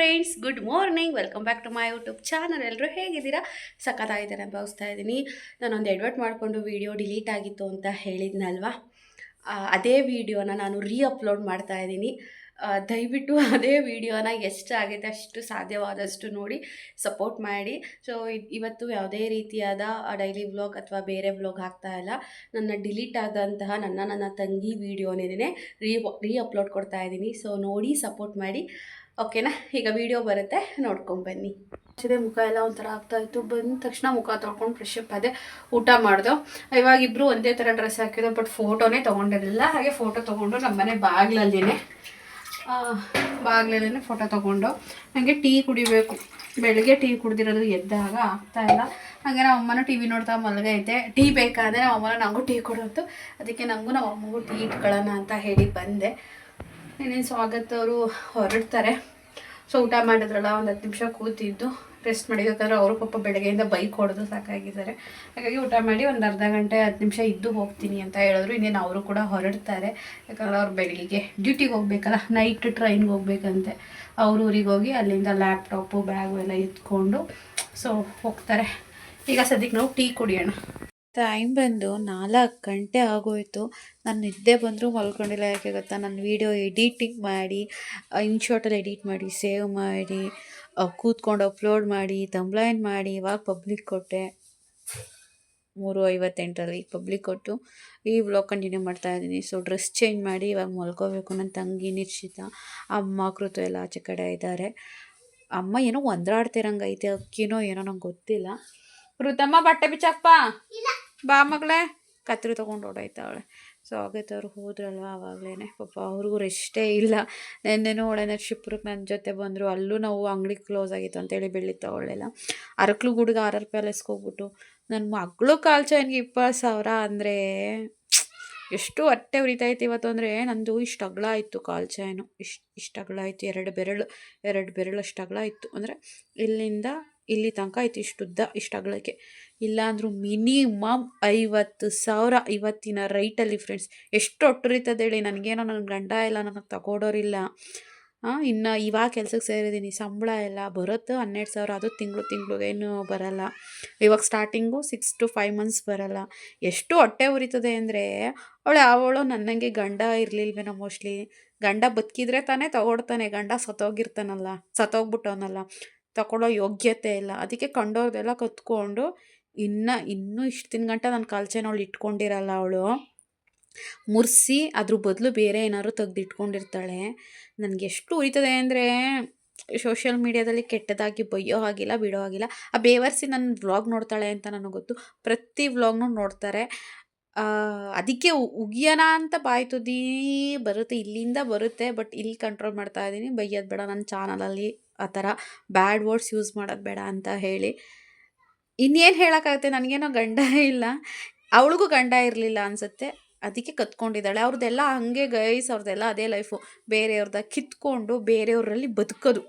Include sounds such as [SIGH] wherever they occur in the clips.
Friends good morning welcome back to my YouTube channel ಎಲ್ಲರೂ ಹೇಗಿದ್ದೀರಾ? ಸಖತ್ತಾಗಿದ್ದಾರೆ ಅಂತ ಭಾವಿಸ್ತಾ ಇದ್ದೀನಿ. ನಾನೊಂದು ಎಡ್ವರ್ಟ್ ಮಾಡಿಕೊಂಡು ವೀಡಿಯೋ ಡಿಲೀಟ್ ಆಗಿತ್ತು ಅಂತ ಹೇಳಿದ್ನಲ್ವಾ? ಅದೇ ವಿಡಿಯೋನ ನಾನು ರೀ ಅಪ್ಲೋಡ್ ಮಾಡ್ತಾ ಇದ್ದೀನಿ. ದಯವಿಟ್ಟು ಅದೇ ವಿಡಿಯೋನ ಎಷ್ಟು ಆಗಿದೆ ಅಷ್ಟು ಸಾಧ್ಯವಾದಷ್ಟು ನೋಡಿ ಸಪೋರ್ಟ್ ಮಾಡಿ. ಸೊ ಇವತ್ತು ಯಾವುದೇ ರೀತಿಯಾದ ಡೈಲಿ ವ್ಲಾಗ್ ಅಥವಾ ಬೇರೆ ವ್ಲಾಗ್ ಹಾಕ್ತಾ ಇಲ್ಲ. ನನ್ನ ಡಿಲೀಟ್ ಆದಂತಹ ನನ್ನ ನನ್ನ ತಂಗಿ ವಿಡಿಯೋನೇ ರೀ ರೀ ಅಪ್ಲೋಡ್ ಕೊಡ್ತಾ ಇದ್ದೀನಿ. ಸೊ ನೋಡಿ ಸಪೋರ್ಟ್ ಮಾಡಿ. ಓಕೆನಾ? ಈಗ ವಿಡಿಯೋ ಬರುತ್ತೆ, ನೋಡ್ಕೊಂಡು ಬನ್ನಿ. ಮುಖ ಎಲ್ಲ ಒಂಥರ ಆಗ್ತಾ ಇತ್ತು. ಬಂದ ತಕ್ಷಣ ಮುಖ ತೊಳ್ಕೊಂಡು ಫ್ರೆಶ್ ಅಪ್ ಅದೇ ಊಟ ಮಾಡ್ದೋ. ಇವಾಗ ಇಬ್ಬರು ಒಂದೇ ಥರ ಡ್ರೆಸ್ ಹಾಕಿದ್ರು ಬಟ್ ಫೋಟೋನೇ ತೊಗೊಂಡಿರಲಿಲ್ಲ. ಹಾಗೆ ಫೋಟೋ ತೊಗೊಂಡು ನಮ್ಮನೆ ಬಾಗ್ಲಲ್ಲಿನೇ ಬಾಗ್ಲಲ್ಲೇ ಫೋಟೋ ತೊಗೊಂಡು ನನಗೆ ಟೀ ಕುಡಿಬೇಕು. ಬೆಳಗ್ಗೆ ಟೀ ಕುಡ್ದಿರೋದು ಎದ್ದಾಗ ಆಗ್ತಾ ಇಲ್ಲ. ಹಾಗೆ ನಮ್ಮ ಅಮ್ಮನೂ ಟಿ ವಿ ನೋಡ್ತಾ ಮಲಗೈತೆ ಟೀ ಬೇಕಾದರೆ ನಮ್ಮ ಅಮ್ಮನ ನನಗೂ ಟೀ ಕೊಡೋದು. ಅದಕ್ಕೆ ನನಗೂ ನಮ್ಮ ಅಮ್ಮಗೂ ಟೀ ಇಟ್ಕೊಳ್ಳೋಣ ಅಂತ ಹೇಳಿ ಬಂದೆ. ಇನ್ನೇನು ಸ್ವಾಗತ ಅವರು ಹೊರಡ್ತಾರೆ. ಸೊ ಊಟ ಮಾಡಿದ್ರಲ್ಲ, ಒಂದು ಹತ್ತು ನಿಮಿಷ ಕೂತಿದ್ದು. ರೆಸ್ಟ್ ಮಾಡಿದ್ರೆ ಅವರು ಪಾಪ ಬೆಳಗ್ಗೆಯಿಂದ ಬೈಕ್ ಹೊಡೆದು ಸಾಕಾಗಿದ್ದಾರೆ. ಹಾಗಾಗಿ ಊಟ ಮಾಡಿ ಒಂದು ಅರ್ಧ ಗಂಟೆ, ಹತ್ತು ನಿಮಿಷ ಇದ್ದು ಹೋಗ್ತೀನಿ ಅಂತ ಹೇಳಿದ್ರು. ಇನ್ನೇನು ಅವರು ಕೂಡ ಹೊರಡ್ತಾರೆ. ಯಾಕಂದ್ರೆ ಅವ್ರು ಬೆಳಗ್ಗೆ ಡ್ಯೂಟಿಗೆ ಹೋಗ್ಬೇಕಲ್ಲ ನೈಟ್ ಟ್ರೈನ್ಗೆ ಹೋಗ್ಬೇಕಂತೆ. ಅವ್ರ ಊರಿಗೆ ಹೋಗಿ ಅಲ್ಲಿಂದ ಲ್ಯಾಪ್ಟಾಪು ಬ್ಯಾಗು ಎಲ್ಲ ಎತ್ಕೊಂಡು, ಸೊ ಹೋಗ್ತಾರೆ. ಈಗ ಸದ್ಯಕ್ಕೆ ನಾವು ಟೀ ಕುಡಿಯೋಣ. ಟೈಮ್ ಬಂದು ನಾಲ್ಕು ಗಂಟೆ ಆಗೋಯ್ತು. ನಾನು ನಿದ್ದೆ ಬಂದರೂ ಮಲ್ಕೊಂಡಿಲ್ಲ. ಯಾಕೆ ಗೊತ್ತಾ? ನಾನು ವೀಡಿಯೋ ಎಡಿಟಿಂಗ್ ಮಾಡಿ ಇನ್ಶಾರ್ಟಲ್ಲಿ ಎಡಿಟ್ ಮಾಡಿ ಸೇವ್ ಮಾಡಿ ಕೂತ್ಕೊಂಡು ಅಪ್ಲೋಡ್ ಮಾಡಿ ತಂಬ್ಲೈನ್ ಮಾಡಿ, ಇವಾಗ ಪಬ್ಲಿಕ್ ಕೊಟ್ಟೆ. ಮೂರು ಐವತ್ತೆಂಟರಲ್ಲಿ ಪಬ್ಲಿಕ್ ಕೊಟ್ಟು ಈ ವ್ಲಾಗ್ ಕಂಟಿನ್ಯೂ ಮಾಡ್ತಾ ಇದ್ದೀನಿ. ಸೊ ಡ್ರೆಸ್ ಚೇಂಜ್ ಮಾಡಿ ಇವಾಗ ಮಲ್ಕೋಬೇಕು ನನ್ನ ತಂಗಿ ನಿಶ್ಚಿತ ಅಮ್ಮ, ಕೃತು ಎಲ್ಲ ಆಚೆ ಕಡೆ ಇದ್ದಾರೆ. ಅಮ್ಮ ಏನೋ ಒಂದ್ರಾಡ್ತಿರಂಗೈತೆ. ಅಕ್ಕಿನೋ ಏನೋ ನಂಗೆ ಗೊತ್ತಿಲ್ಲ. ಋತಮ್ಮ ಬಟ್ಟೆ ಬಿಚ್ಚಪ್ಪ? ಬಾ ಮಗಳೇ. ಕತ್ರಿ ತೊಗೊಂಡು ಓಡಾಯ್ತಾವಳೆ ಸೊ ಆಗೈತೆ ಅವ್ರು ಹೋದ್ರಲ್ವ ಆವಾಗಲೇ ಪಾಪ ಅವ್ರಿಗೂ ರೆಸ್ಟೇ ಇಲ್ಲ. ನೆನ್ನೆನೂ ಒಳ್ಳೆ ಶಿಪ್ರಕ್ಕೆ ನನ್ನ ಜೊತೆ ಬಂದರು. ಅಲ್ಲೂ ನಾವು ಅಂಗಡಿ ಕ್ಲೋಸ್ ಆಗಿತ್ತು ಅಂತೇಳಿ ಬೆಳ್ಳಿ ಅವಳೆಲ್ಲ. ಅರಕ್ಲು ಗುಡ್ಗೆ ಆರ್ ಆರ್ ಪ್ಯಾಲೇಸ್ಗೆ ಹೋಗ್ಬಿಟ್ಟು ನನ್ನ ಮಗಳು ಕಾಲ್ ಚೈನ್ಗೆ ಇಪ್ಪತ್ತು ಸಾವಿರ ಅಂದರೆ ಎಷ್ಟು ಹೊಟ್ಟೆ ಉರಿತೈತೆ ಇವತ್ತು ಅಂದರೆ ನಂದು ಇಷ್ಟು ಅಗಳ ಇತ್ತು ಕಾಲು ಚೈನು. ಇಷ್ಟು ಇಷ್ಟು ಅಗಲ ಆಯಿತು. ಎರಡು ಬೆರಳು ಎರಡು ಬೆರಳು ಅಷ್ಟು ಅಗಳ ಇತ್ತು ಅಂದರೆ ಇಲ್ಲಿಂದ ಇಲ್ಲಿ ತನಕ ಇತ್ತು ಇಷ್ಟು ಉದ್ದ ಇಷ್ಟು ಅಗಲಕ್ಕೆ ಇಲ್ಲಾಂದ್ರೂ ಮಿನಿಮಮ್ ಐವತ್ತು ಸಾವಿರ ಇವತ್ತಿನ ರೈಟಲ್ಲಿ ಫ್ರೆಂಡ್ಸ್ ಎಷ್ಟು ಒಟ್ಟುರಿತದೆ ಹೇಳಿ, ನನಗೇನೋ ನನ್ನ ಗಂಡ ಇಲ್ಲ, ನನಗೆ ತಗೊಡೋರಿಲ್ಲ. ಇನ್ನು ಇವಾಗ ಕೆಲ್ಸಕ್ಕೆ ಸೇರಿದ್ದೀನಿ ಸಂಬಳ ಎಲ್ಲ ಬರುತ್ತೆ, ಹನ್ನೆರಡು ಸಾವಿರ ಅದು ತಿಂಗಳು ತಿಂಗಳು ಏನು ಬರಲ್ಲ. ಇವಾಗ starting six to five months ಬರಲ್ಲ. ಎಷ್ಟು ಹೊಟ್ಟೆ ಉರಿತದೆ ಅಂದರೆ, ಅವಳು ಅವಳು ನನ್ನಂಗೆ ಗಂಡ ಇರಲಿಲ್ವೇನೋ ಮೋಸ್ಟ್ಲಿ ಗಂಡ ಬದುಕಿದ್ರೆ ತಾನೇ ತಗೊಡ್ತಾನೆ, ಗಂಡ ಸತ್ತೋಗಿರ್ತಾನಲ್ಲ, ಸತ್ತೋಗ್ಬಿಟ್ಟವನಲ್ಲ. ತಗೊಳ್ಳೋ ಯೋಗ್ಯತೆ ಇಲ್ಲ. ಅದಕ್ಕೆ ಕಂಡೋರ್ದೆಲ್ಲ ಕತ್ಕೊಂಡು, ಇನ್ನು, ಇನ್ನೂ ಇಷ್ಟು ದಿನ ಗಂಟ ನನ್ನ ಕಾಲ್ಚೆನ ಅವಳು ಇಟ್ಕೊಂಡಿರಲ್ಲ ಅವಳು, ಮುರಿಸಿ ಅದ್ರ ಬದಲು ಬೇರೆ ಏನಾದ್ರು ತೆಗೆದಿಟ್ಕೊಂಡಿರ್ತಾಳೆ. ನನಗೆ ಎಷ್ಟು ಉರಿತದೆ ಅಂದರೆ, ಸೋಷಿಯಲ್ ಮೀಡ್ಯಾದಲ್ಲಿ ಕೆಟ್ಟದಾಗಿ ಬೈಯೋ ಹಾಗಿಲ್ಲ, ಬಿಡೋ ಹಾಗಿಲ್ಲ. ಆ ಬೇವರ್ಸಿ ನನ್ನ ವ್ಲಾಗ್ ನೋಡ್ತಾಳೆ ಅಂತ ನನಗೆ ಗೊತ್ತು. ಪ್ರತಿ ವ್ಲಾಗ್ನೂ ನೋಡ್ತಾರೆ. ಅದಕ್ಕೆ ಉಗಿಯೋಣ ಅಂತ ಬಾಯ್ ತುದಿ ಬರುತ್ತೆ, ಇಲ್ಲಿಂದ ಬರುತ್ತೆ, ಬಟ್ ಇಲ್ಲಿ ಕಂಟ್ರೋಲ್ ಮಾಡ್ತಾ ಇದ್ದೀನಿ ಬೈಯೋದು ಬೇಡ. ನನ್ನ ಚಾನಲಲ್ಲಿ ಆ ಥರ ಬ್ಯಾಡ್ ವರ್ಡ್ಸ್ ಯೂಸ್ ಮಾಡೋದು ಬೇಡ ಅಂತ ಹೇಳಿ. ಇನ್ನೇನು ಹೇಳೋಕ್ಕಾಗುತ್ತೆ? ನನಗೇನೋ ಗಂಡ ಇಲ್ಲ. ಅವಳಿಗೂ ಗಂಡ ಇರಲಿಲ್ಲ ಅನಿಸುತ್ತೆ. ಅದಕ್ಕೆ ಕತ್ಕೊಂಡಿದ್ದಾಳೆ. ಅವ್ರದ್ದೆಲ್ಲ ಹಾಗೆ ಗೈಸ್ ಅವ್ರದ್ದೆಲ್ಲ ಅದೇ ಲೈಫು ಬೇರೆಯವ್ರದ ಕಿತ್ಕೊಂಡು ಬೇರೆಯವರಲ್ಲಿ ಬದುಕೋದು.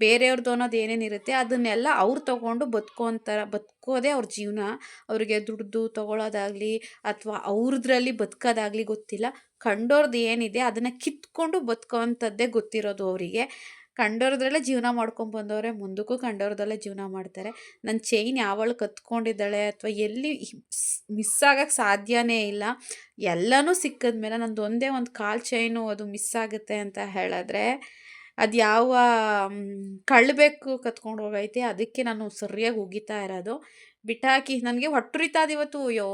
ಬೇರೆಯವ್ರದ್ದು ಅನ್ನೋದು ಏನೇನಿರುತ್ತೆ ಅದನ್ನೆಲ್ಲ ಅವ್ರು ತೊಗೊಂಡು ಬದುಕೋಂಥರ ಬದುಕೋದೇ ಅವ್ರ ಜೀವನ. ಅವ್ರಿಗೆ ದುಡ್ದು ತೊಗೊಳೋದಾಗಲಿ ಅಥವಾ ಅವ್ರದ್ರಲ್ಲಿ ಬದುಕೋದಾಗಲಿ ಗೊತ್ತಿಲ್ಲ. ಕಂಡೋರ್ದು ಏನಿದೆ, ಅದನ್ನು ಕಿತ್ಕೊಂಡು ಬದುಕೋವಂಥದ್ದೇ ಗೊತ್ತಿರೋದು ಅವರಿಗೆ. ಕಂಡೋರ್ದ್ರಲ್ಲೇ ಜೀವನ ಮಾಡ್ಕೊಂಡು ಬಂದವರೆ, ಮುಂದಕ್ಕೂ ಕಂಡೋರ್ದಲ್ಲೇ ಜೀವನ ಮಾಡ್ತಾರೆ. ನನ್ನ ಚೈನ್ ಯಾವಳು ಕತ್ಕೊಂಡಿದ್ದಾಳೆ ಅಥವಾ ಎಲ್ಲಿ ಮಿಸ್ ಆಗಕ್ಕೆ ಸಾಧ್ಯನೇ ಇಲ್ಲ, ಎಲ್ಲನೂ ಸಿಕ್ಕಿದ್ಮೇಲೆ ನಂದು ಒಂದೇ ಒಂದು ಕಾಲು ಚೈನು ಅದು ಮಿಸ್ ಆಗುತ್ತೆ ಅಂತ ಹೇಳಿದ್ರೆ, ಅದು ಯಾವ ಕಳ್ಳಬೇಕು ಕತ್ಕೊಂಡು ಹೋಗೈತೆ, ಅದಕ್ಕೆ ನಾನು ಸರಿಯಾಗಿ ಉಗಿತಾ ಇರೋದು. ಬಿಟ್ಟಾಕಿ ನನಗೆ ಹೊಟ್ಟುರಿತಾದ ಇವತ್ತು, ಅಯ್ಯೋ,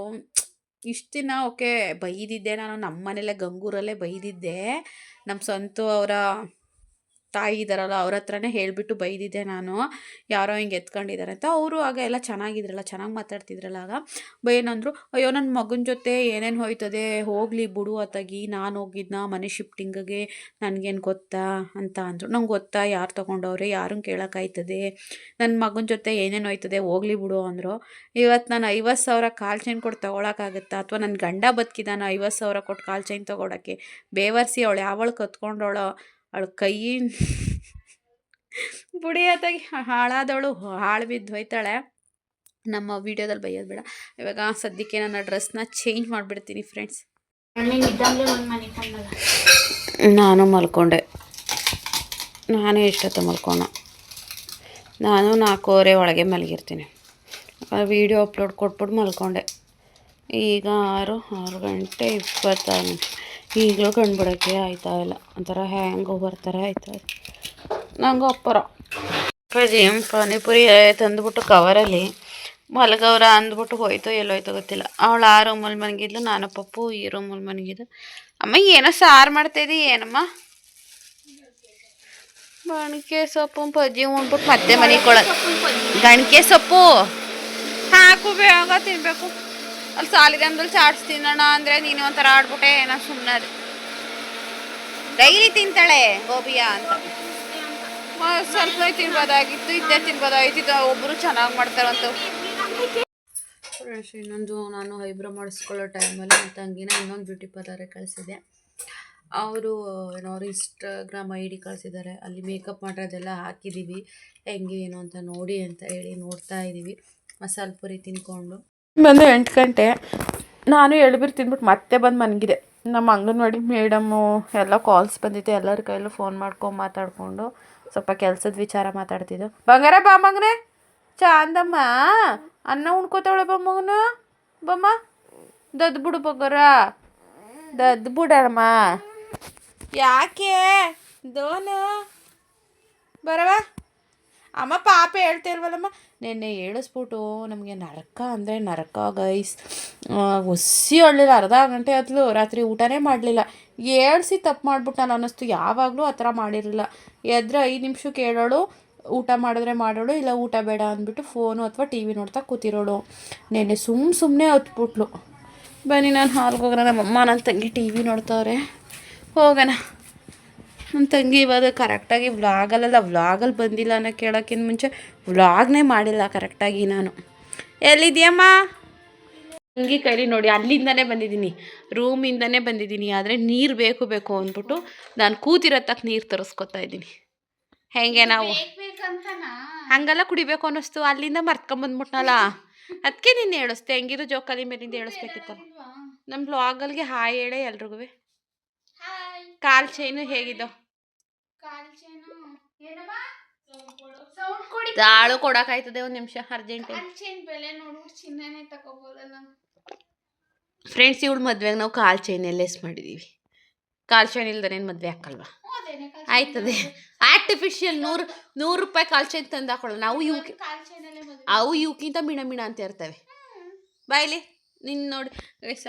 ಇಷ್ಟು ದಿನ ಓಕೆ ಬೈದಿದ್ದೆ ನಾನು ನಮ್ಮ ಮನೇಲೆ ಗಂಗೂರಲ್ಲೇ ಬೈದಿದ್ದೆ ನಮ್ಮ ಸಂತು ಅವರ ತಾಯಿ ಇದ್ದಾರಲ್ಲ ಅವ್ರ ಹತ್ರನೇ ಹೇಳಿಬಿಟ್ಟು ಬೈದಿದ್ದೆ ನಾನು. ಯಾರೋ ಹಿಂಗೆ ಎತ್ಕೊಂಡಿದ್ದಾರೆ ಅಂತ. ಅವರು ಆಗ ಎಲ್ಲ ಚೆನ್ನಾಗಿದ್ರಲ್ಲ, ಚೆನ್ನಾಗಿ ಮಾತಾಡ್ತಿದ್ರಲ್ಲ ಆಗ. ಏನಂದ್ರು, ಅಯ್ಯೋ ನನ್ನ ಮಗನ ಜೊತೆ ಏನೇನು ಹೋಯ್ತದೆ, ಹೋಗಲಿ ಬಿಡು ಅತ್ತಾಗಿ. ನಾನು ಹೋಗಿದ್ನ ಮನೆ ಶಿಫ್ಟಿಂಗಿಗೆ. ನನಗೇನು ಗೊತ್ತಾ? ಅಂತ ಅಂದರು. ನಂಗೆ ಗೊತ್ತಾ ಯಾರು ತೊಗೊಂಡವ್ರೆ ಯಾರು ಕೇಳೋಕ್ಕಾಯ್ತದೆ? ನನ್ನ ಮಗನ ಜೊತೆ ಏನೇನು ಹೋಯ್ತದೆ, ಹೋಗ್ಲಿ ಬಿಡು ಅಂದರು. ಇವತ್ತು ನಾನು ಐವತ್ತು ಸಾವಿರ ಕಾಲು ಚೈನ್ ಕೊಟ್ಟು ತೊಗೊಳಕ್ಕಾಗತ್ತಾ? ಅಥವಾ ನನ್ನ ಗಂಡ ಬದುಕಿದಾನ ಐವತ್ತು ಸಾವಿರ ಕೊಟ್ಟು ಕಾಲು ಚೈನ್ ತೊಗೊಳಕ್ಕೆ? ಬೇವರ್ಸಿ ಅವಳು ಯಾವಳು ಕತ್ಕೊಂಡವಳು ಅವಳು ಕೈ ಬುಡಿಯತ್ತಾಗಿ ಹಾಳಾದವಳು ಹಾಳು ಬಿದ್ದು ಹೋಯ್ತಾಳೆ. ನಮ್ಮ ವೀಡಿಯೋದಲ್ಲಿ ಬೈಯೋದು ಬೇಡ. ಇವಾಗ ಸದ್ಯಕ್ಕೆ ನನ್ನ ಡ್ರೆಸ್ನ ಚೇಂಜ್ ಮಾಡಿಬಿಡ್ತೀನಿ ಫ್ರೆಂಡ್ಸ್. ನಾನು ಮಲ್ಕೊಂಡೆ. ನಾನು ಎಷ್ಟೊತ್ತು ಮಲ್ಕೋಣ ನಾನು ನಾಲ್ಕೂವರೆ ಒಳಗೆ ಮಲಗಿರ್ತೀನಿ. ವೀಡಿಯೋ ಅಪ್ಲೋಡ್ ಕೊಟ್ಬಿಟ್ಟು ಮಲ್ಕೊಂಡೆ. ಈಗ ಆರು ಆರು ಗಂಟೆ ಇಪ್ಪತ್ತಾರು ನಿಮಿಷ ಈಗಲೂ ಕಂಡುಬಿಡೋಕ್ಕೆ ಆಯ್ತಾ ಇಲ್ಲ. ಒಂಥರ ಹ್ಯಾಂಗು ಬರ್ತಾರೆ ಆಯ್ತಾ ನಂಗೆ ಅಪ್ಪರ. ಅಪ್ಪಾಜಿ ಪಾನಿಪುರಿ ತಂದುಬಿಟ್ಟು ಕವರಲ್ಲಿ ಮಲಗವ್ರ ಅಂದ್ಬಿಟ್ಟು ಹೋಯ್ತು ಎಲ್ಲೋಯ್ತು ಗೊತ್ತಿಲ್ಲ. ಅವಳು ಆ ರೂಮಲ್ಲಿ ಮನಗಿದ್ಲು ನಾನು ಪಪ್ಪು ಈ ರೂಮಲ್ಲಿ ಮನಗಿದ್ದು ಅಮ್ಮ, ಏನೋ ಸಾರು ಮಾಡ್ತಾಯಿದ್ದಿ ಏನಮ್ಮ? ಗಣಿಕೆ ಸೊಪ್ಪು, ಪಜ್ಜಿ ಉಂಡ್ಬಿಟ್ಟು ಮತ್ತೆ ಮನೆಗೆ ಕೊಳ ಗಣಿಕೆ ಸೊಪ್ಪು? ಹಾಕು, ಬೇಗ ತಿನ್ಬೇಕು. ಅಲ್ಲಿ ಅಂದ್ರೆ ಚಾಟ್ಸ್ ತಿನ್ನೋಣ ಅಂದರೆ ನೀನು ಒಂಥರ ಆಡ್ಬಿಟ್ಟೆ, ಏನೋ ಸುಮ್ಮನೆ ಡೈಲಿ ತಿಂತಾಳೆ ಗೋಬಿಯ ಅಂತ. ಸ್ವಲ್ಪ ತಿನ್ಬೋದಾಗಿತ್ತು, ಇದ್ದೇ ತಿನ್ಬೋದಾಗಿತ್ತು ಒಬ್ಬರು ಚೆನ್ನಾಗಿ ಮಾಡ್ತಾರಂತ. ಇನ್ನೊಂದು ನಾನು ಐಬ್ರೋ ಮಾಡಿಸ್ಕೊಳ್ಳೋ ಟೈಮಲ್ಲಿ ನನ್ನ ತಂಗಿನ ಇನ್ನೊಂದು ಬ್ಯೂಟಿ ಪಾರ್ಲರಿಗೆ ಕಳಿಸಿದೆ ಅವರು ಏನೋ ಇನ್ಸ್ಟಾಗ್ರಾಮ್ ಐ ಡಿ ಕಳಿಸಿದ್ದಾರೆ, ಅಲ್ಲಿ ಮೇಕಪ್ ಮಾಡೋದೆಲ್ಲ ಹಾಕಿದ್ದೀವಿ. ಹೆಂಗೆ, ಏನು ಅಂತ ನೋಡಿ ಅಂತ ಹೇಳಿ ನೋಡ್ತಾ ಇದ್ದೀವಿ ಮಸಾಲೆ ಪುರಿ ತಿನ್ಕೊಂಡು. ಬಂದು ಎಂಟು ಗಂಟೆ. ನಾನು ಎಳ್ಬೀರು ತಿಂದ್ಬಿಟ್ಟು ಮತ್ತೆ ಬಂದು ಮನಗಿದೆ. ನಮ್ಮ ಅಂಗನವಾಡಿ ಮೇಡಮ್ಮು ಎಲ್ಲ ಕಾಲ್ಸ್ ಬಂದಿತ್ತು ಎಲ್ಲರ ಕೈಲೂ ಫೋನ್ ಮಾಡ್ಕೊಂಡು ಮಾತಾಡಿಕೊಂಡು ಸ್ವಲ್ಪ ಕೆಲಸದ ವಿಚಾರ ಮಾತಾಡ್ತಿದ್ದು ಬಂಗಾರ ಬಾ ಮಗನೇ. ಚಾಂದಮ್ಮ, ಅನ್ನ ಉಣ್ಕೋತಾಳೆ ಬಾ ಮಗನ. ಬಮ್ಮ ದದ್ದು ಬಿಡು ಬಂಗಾರ. ದದ್ದು ಬಿಡಮ್ಮ. ಯಾಕೆ? ದೋನು. ಬರವಾ. ಅಮ್ಮ ಪಾಪ ಹೇಳ್ತಿರ್ವಲ್ಲಮ್ಮ ನಿನ್ನೆ ಹೇಳಿಸ್ಬಿಟ್ಟು ನಮಗೆ ನರಕ ಅಂದರೆ ನರಕ ಗೈಸ್ ಒಸಿ ಅಳ್ಳಿಲ್ಲ, ಅರ್ಧ ಗಂಟೆ ಅದ್ಲು ರಾತ್ರಿ ಊಟನೇ ಮಾಡಲಿಲ್ಲ. ಏಳ್ಸಿ ತಪ್ಪು ಮಾಡ್ಬಿಟ್ಟು ನಾನು ಅನ್ನಿಸ್ತು. ಯಾವಾಗಲೂ ಆ ಥರ ಮಾಡಿರಲಿಲ್ಲ. ಎದ್ರೆ ಐದು ನಿಮಿಷಕ್ಕೆ ಹೇಳೋಳು ಊಟ ಮಾಡಿದ್ರೆ ಮಾಡೋಳು, ಇಲ್ಲ ಊಟ ಬೇಡ ಅಂದ್ಬಿಟ್ಟು ಫೋನು ಅಥವಾ ಟಿ ವಿ ನೋಡ್ತಾ ಕೂತಿರೋಳು. ನೆನ್ನೆ ಸುಮ್ಮ ಸುಮ್ಮನೆ ಹೊತ್ಬಿಟ್ಲು. ಬನ್ನಿ, ನಾನು ಹಾಲ್ಗೆ ಹೋಗೋಣ ನಮ್ಮಮ್ಮ ನನ್ನ ತಂಗಿ ಟಿ ವಿ ನೋಡ್ತಾವ್ರೆ. ಹೋಗೋಣ. ನನ್ನ ತಂಗಿ ಇವಾಗ ಕರೆಕ್ಟಾಗಿ ವ್ಲಾಗಲ್ಲೆಲ್ಲ ವ್ಲಾಗಲ್ಲಿ ಬಂದಿಲ್ಲ ಅನ್ನೋ ಕೇಳೋಕ್ಕಿಂತ ಮುಂಚೆ ವ್ಲಾಗ್ನೇ ಮಾಡಿಲ್ಲ ಕರೆಕ್ಟಾಗಿ ನಾನು. ಎಲ್ಲಿದ್ಯಮ್ಮ ತಂಗಿ ಕೈಲಿ ನೋಡಿ, ಅಲ್ಲಿಂದನೇ ಬಂದಿದ್ದೀನಿ. ರೂಮಿಂದನೇ ಬಂದಿದ್ದೀನಿ, ಆದರೆ ನೀರು ಬೇಕು ಬೇಕು ಅಂದ್ಬಿಟ್ಟು ನಾನು ಕೂತಿರೋ ತಕ್ಕ ನೀರು ತರಿಸ್ಕೊತಾ ಇದ್ದೀನಿ. ಹೇಗೆ ನಾವು? ಹಂಗೆಲ್ಲ ಕುಡಿಬೇಕು ಅನ್ನಿಸ್ತು. ಅಲ್ಲಿಂದ ಮರ್ತ್ಕೊಂಬಂದ್ಬಿಟ್ನಲ್ಲ ಅದಕ್ಕೆ ನೀನು ಹೇಳಿಸ್ತೆ, ಹೆಂಗಿದ್ರು ಜೋಕಾಲಿ ಮೇಲಿಂದ ಹೇಳಿಸ್ಬೇಕಿತ್ತಲ್ಲ. ನಮ್ಮ ವ್ಲಾಗಲ್ಗೆ ಹಾಯ್ ಹೇಳೇ ಎಲ್ರಿಗೂ ಕಾಲ್ ಚೈನು ಹೇಗಿದೋ ತಾಳು ಕೊಡಕಾಯ್ತದೆ ಒಂದು ನಿಮಿಷ ಅರ್ಜೆಂಟ್ ಫ್ರೆಂಡ್ಸ್ ಇವಳು ಮದ್ವೆಗೆ ನಾವು ಕಾಲ್ ಚೈನ್ ಲೆಸ್ ಮಾಡಿದೀವಿ. ಕಾಲ್ ಚೈನ್ ಇಲ್ದನೇ ಮದ್ವೆ ಹಾಕಲ್ವಾ? ಆಯ್ತದೆ. ಆರ್ಟಿಫಿಷಿಯಲ್ ನೂರು ನೂರು ರೂಪಾಯಿ ಕಾಲ್ ಚೈನ್ ತಂದು ಹಾಕೊಳ್ಳೋಣ. ನಾವು ಮದುವೆ. ಅವು ಇವಕ್ಕಿಂತ ಮಿಣ ಮಿಣ ಅಂತ ಇರ್ತವೆ. ಬಾಯ್ಲಿ ನಿನ್ನ ನೋಡಿ.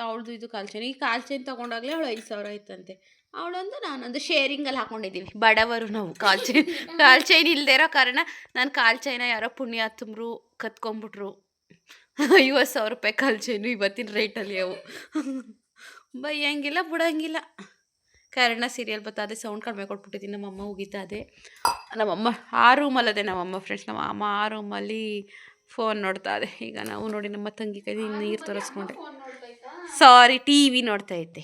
ಅವಳದು ಇದು ಕಾಲ್ ಚೈನ್. ಈ ಕಾಲ್ ಚೈನ್ ತೊಗೊಂಡಾಗಲೇ ಅವಳು ಐದು ಸಾವಿರ ಆಯ್ತಂತೆ. ಅವಳೊಂದು ನಾನೊಂದು ಶೇರಿಂಗಲ್ಲಿ ಹಾಕೊಂಡಿದ್ದೀವಿ. ಬಡವರು ನಾವು ಕಾಲ್ ಚೈನ್ ಕಾಲ್ ಚೈನ್ ಇಲ್ಲದೆ ಇರೋ ಕಾರಣ ನಾನು ಕಾಲ್ ಚೈನ ಯಾರೋ ಪುಣ್ಯಾತ್ಮರು ಕತ್ಕೊಂಡ್ಬಿಟ್ರು ಐವತ್ತು ಸಾವಿರ ರೂಪಾಯಿ ಕಾಲ್ ಚೈನು ಇವತ್ತಿನ ರೇಟಲ್ಲಿ ಅವು. ಬೈಯಂಗಿಲ್ಲ ಬಿಡಂಗಿಲ್ಲ. ಕಾರಣ ಸೀರಿಯಲ್ ಬತ್ತಾದೆ ಸೌಂಡ್ ಕಡಿಮೆ ಕೊಟ್ಬಿಟ್ಟಿದ್ದೀನಿ ನಮ್ಮಮ್ಮ ಉಗಿತಾದೆ. ನಮ್ಮಮ್ಮ ಆ ರೂಮಲ್ಲದೆ ನಮ್ಮಮ್ಮ ಫ್ರೆಂಡ್ಸ್ ನಮ್ಮ ಅಮ್ಮ ಆ ರೂಮಲ್ಲಿ ಫೋನ್ ನೋಡ್ತಾ ಇದೆ ಈಗ ನಾವು ನೋಡಿ ನಮ್ಮ ತಂಗಿ ಕೈ ನೀರು ತೋರಿಸ್ಕೊಂಡೆ. ಸಾರಿ ಟಿ ವಿ ನೋಡ್ತಾ ಇದ್ದೆ.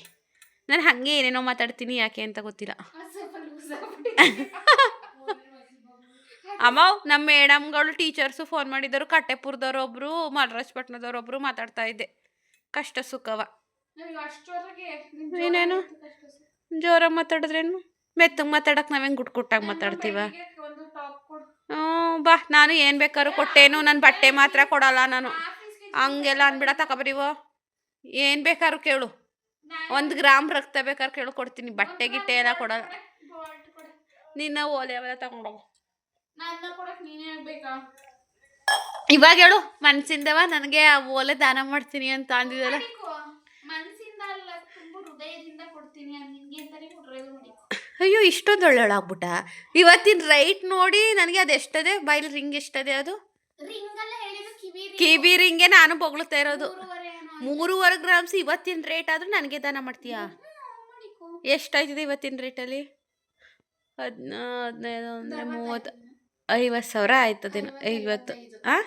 ನಾನು ಹಾಗೆ ಏನೇನೋ ಮಾತಾಡ್ತೀನಿ ಯಾಕೆ ಅಂತ ಗೊತ್ತಿಲ್ಲ. [LAUGHS] ಅಮ್ಮ ನಮ್ಮ ಮೇಡಮ್ಗಳು ಟೀಚರ್ಸು ಫೋನ್ ಮಾಡಿದ್ದರು ಕಟ್ಟೆಪುರದವ್ರೊಬ್ರು ಮಲ್ರಾಜಪಟ್ನದವ್ರೊಬ್ರು ಮಾತಾಡ್ತಾ ಇದ್ದೆ. ಕಷ್ಟ ಸುಖವ. ಏನೇನು? ಜೋರ ಮಾತಾಡಿದ್ರೇನು? ಮೆತ್ತಗೆ ಮಾತಾಡಕ್ಕೆ ನಾವೇನು ಗುಟ್ ಗುಟ್ಟಾಗಿ ಮಾತಾಡ್ತೀವ? ಹ್ಞೂ ಬಾ ನಾನು ಏನು ಬೇಕಾದ್ರೂ ಕೊಟ್ಟೇನು ನನ್ನ ಬಟ್ಟೆ ಮಾತ್ರ ಕೊಡಲ್ಲ ನಾನು. ಹಂಗೆಲ್ಲ ಅನ್ಬಿಡ ತಗೊಬರಿವೋ ಏನು ಬೇಕಾದ್ರೂ ಕೇಳು. ಒಂದು ಗ್ರಾಮ್ ರಕ್ತ ಬೇಕಾದ್ರೆ ಕೇಳು ಕೊಡ್ತೀನಿ ಬಟ್ಟೆ ಗಿಟ್ಟೆ ಎಲ್ಲ ಕೊಡಲ್ಲ ನಿನ್ನ ಓಲೆ ಅವೆಲ್ಲ ತಗೊಂಡೋಗು. ಇವಾಗ ಹೇಳು ಮನ್ಸಿಂದವ ನನಗೆ ಆ ಓಲೆ ದಾನ ಮಾಡ್ತೀನಿ ಅಂತ ಅಂದಿದ್ದಲ್ಲ. ಮಾಡಿಕೋ. ಅಲ್ಲ ತುಂಬ ಹೃದಯದಿಂದ ಕೊಡ್ತೀನಿ. ಅದು ನಿನ್ಗೆ ಅಂತಾನೆ ಕೊಡ್ರೋದು ಅಯ್ಯೋ ಇಷ್ಟೊಂದು ಒಳ್ಳೊಳಾಗ್ಬಿಟ್ಟ ಇವತ್ತಿನ ರೈಟ್ ನೋಡಿ ನನಗೆ ಅದು ಎಷ್ಟದೆ? ಬೈಲ್ ರಿಂಗ್ ಎಷ್ಟದೆ ಅದು? ಕಿವಿ ರಿಂಗೆ ನಾನು ಬೊಗಳುತ್ತಾ ಇರೋದು. ಮೂರುವರೆ. ಗ್ರಾಮ್ಸ್ ಇವತ್ತಿನ ರೇಟ್ ಆದರೂ ನನಗೆ ದಾನ ಮಾಡ್ತೀಯಾ? ಎಷ್ಟಾಯ್ತಿದೆ ಇವತ್ತಿನ ರೇಟಲ್ಲಿ ಹದಿನ ಹದಿನೈದು ಅಂದರೆ ಮೂವತ್ತು ಐವತ್ತು ಸಾವಿರ ಆಯ್ತದೇನು ಐವತ್ತು ಹಾಂ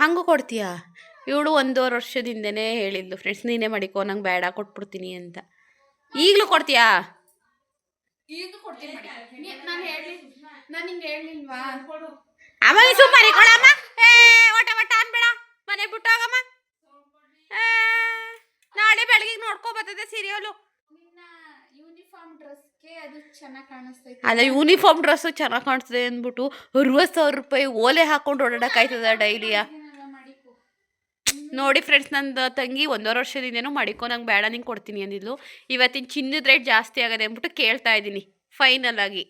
ಹಂಗು ಕೊಡ್ತೀಯಾ? ಇವಳು ಒಂದೂವರೆ ವರ್ಷದಿಂದನೇ ಹೇಳಿದ್ಲು ಫ್ರೆಂಡ್ಸ್ ನೀನೇ ಮಾಡಿಕೋ ನಂಗೆ ಬೇಡ ಕೊಟ್ಬಿಡ್ತೀನಿ ಅಂತ. ಈಗಲೂ ಕೊಡ್ತೀಯಾ? ಆಮೇಲೆ ಸುಮ್ಮನೆ ಕೊಡಮ್ಮ. ಏ ಒಟ ಒಟ ಅನ್ಬೇಡ. ಮನೆ ಬಿಟ್ಟೋಗಮ್ಮ? ನಾಳೆ ಬೆಳಗ್ಗೆ ನೋಡ್ಕೊ ಬರ್ತದೆ ಸೀರಿಯಲು ಅಲ್ಲ ಯೂನಿಫಾರ್ಮ್ ಡ್ರೆಸ್ ಚೆನ್ನಾಗಿ ಕಾಣಿಸ್ತದೆ ಅಂದ್ಬಿಟ್ಟು ಅರವತ್ತು ಸಾವಿರ ರೂಪಾಯಿ ಓಲೆ ಹಾಕೊಂಡು ಓಡಾಡಕ್ಕಾಯ್ತದ ಡೈಲಿಯ ನೋಡಿ ಫ್ರೆಂಡ್ಸ್ ನನ್ನ ತಂಗಿ ಒಂದೂವರೆ ವರ್ಷದಿಂದೇನೋ ಮಾಡಿಕೊ ನಂಗೆ ಬೇಡ ನಿಂಗೆ ಕೊಡ್ತೀನಿ ಅಂದಿದ್ಲು. ಇವತ್ತಿನ ಚಿನ್ನದ ರೇಟ್ ಜಾಸ್ತಿ ಆಗದೆ ಅಂದ್ಬಿಟ್ಟು ಕೇಳ್ತಾ ಇದ್ದೀನಿ ಫೈನಲ್ ಆಗಿ.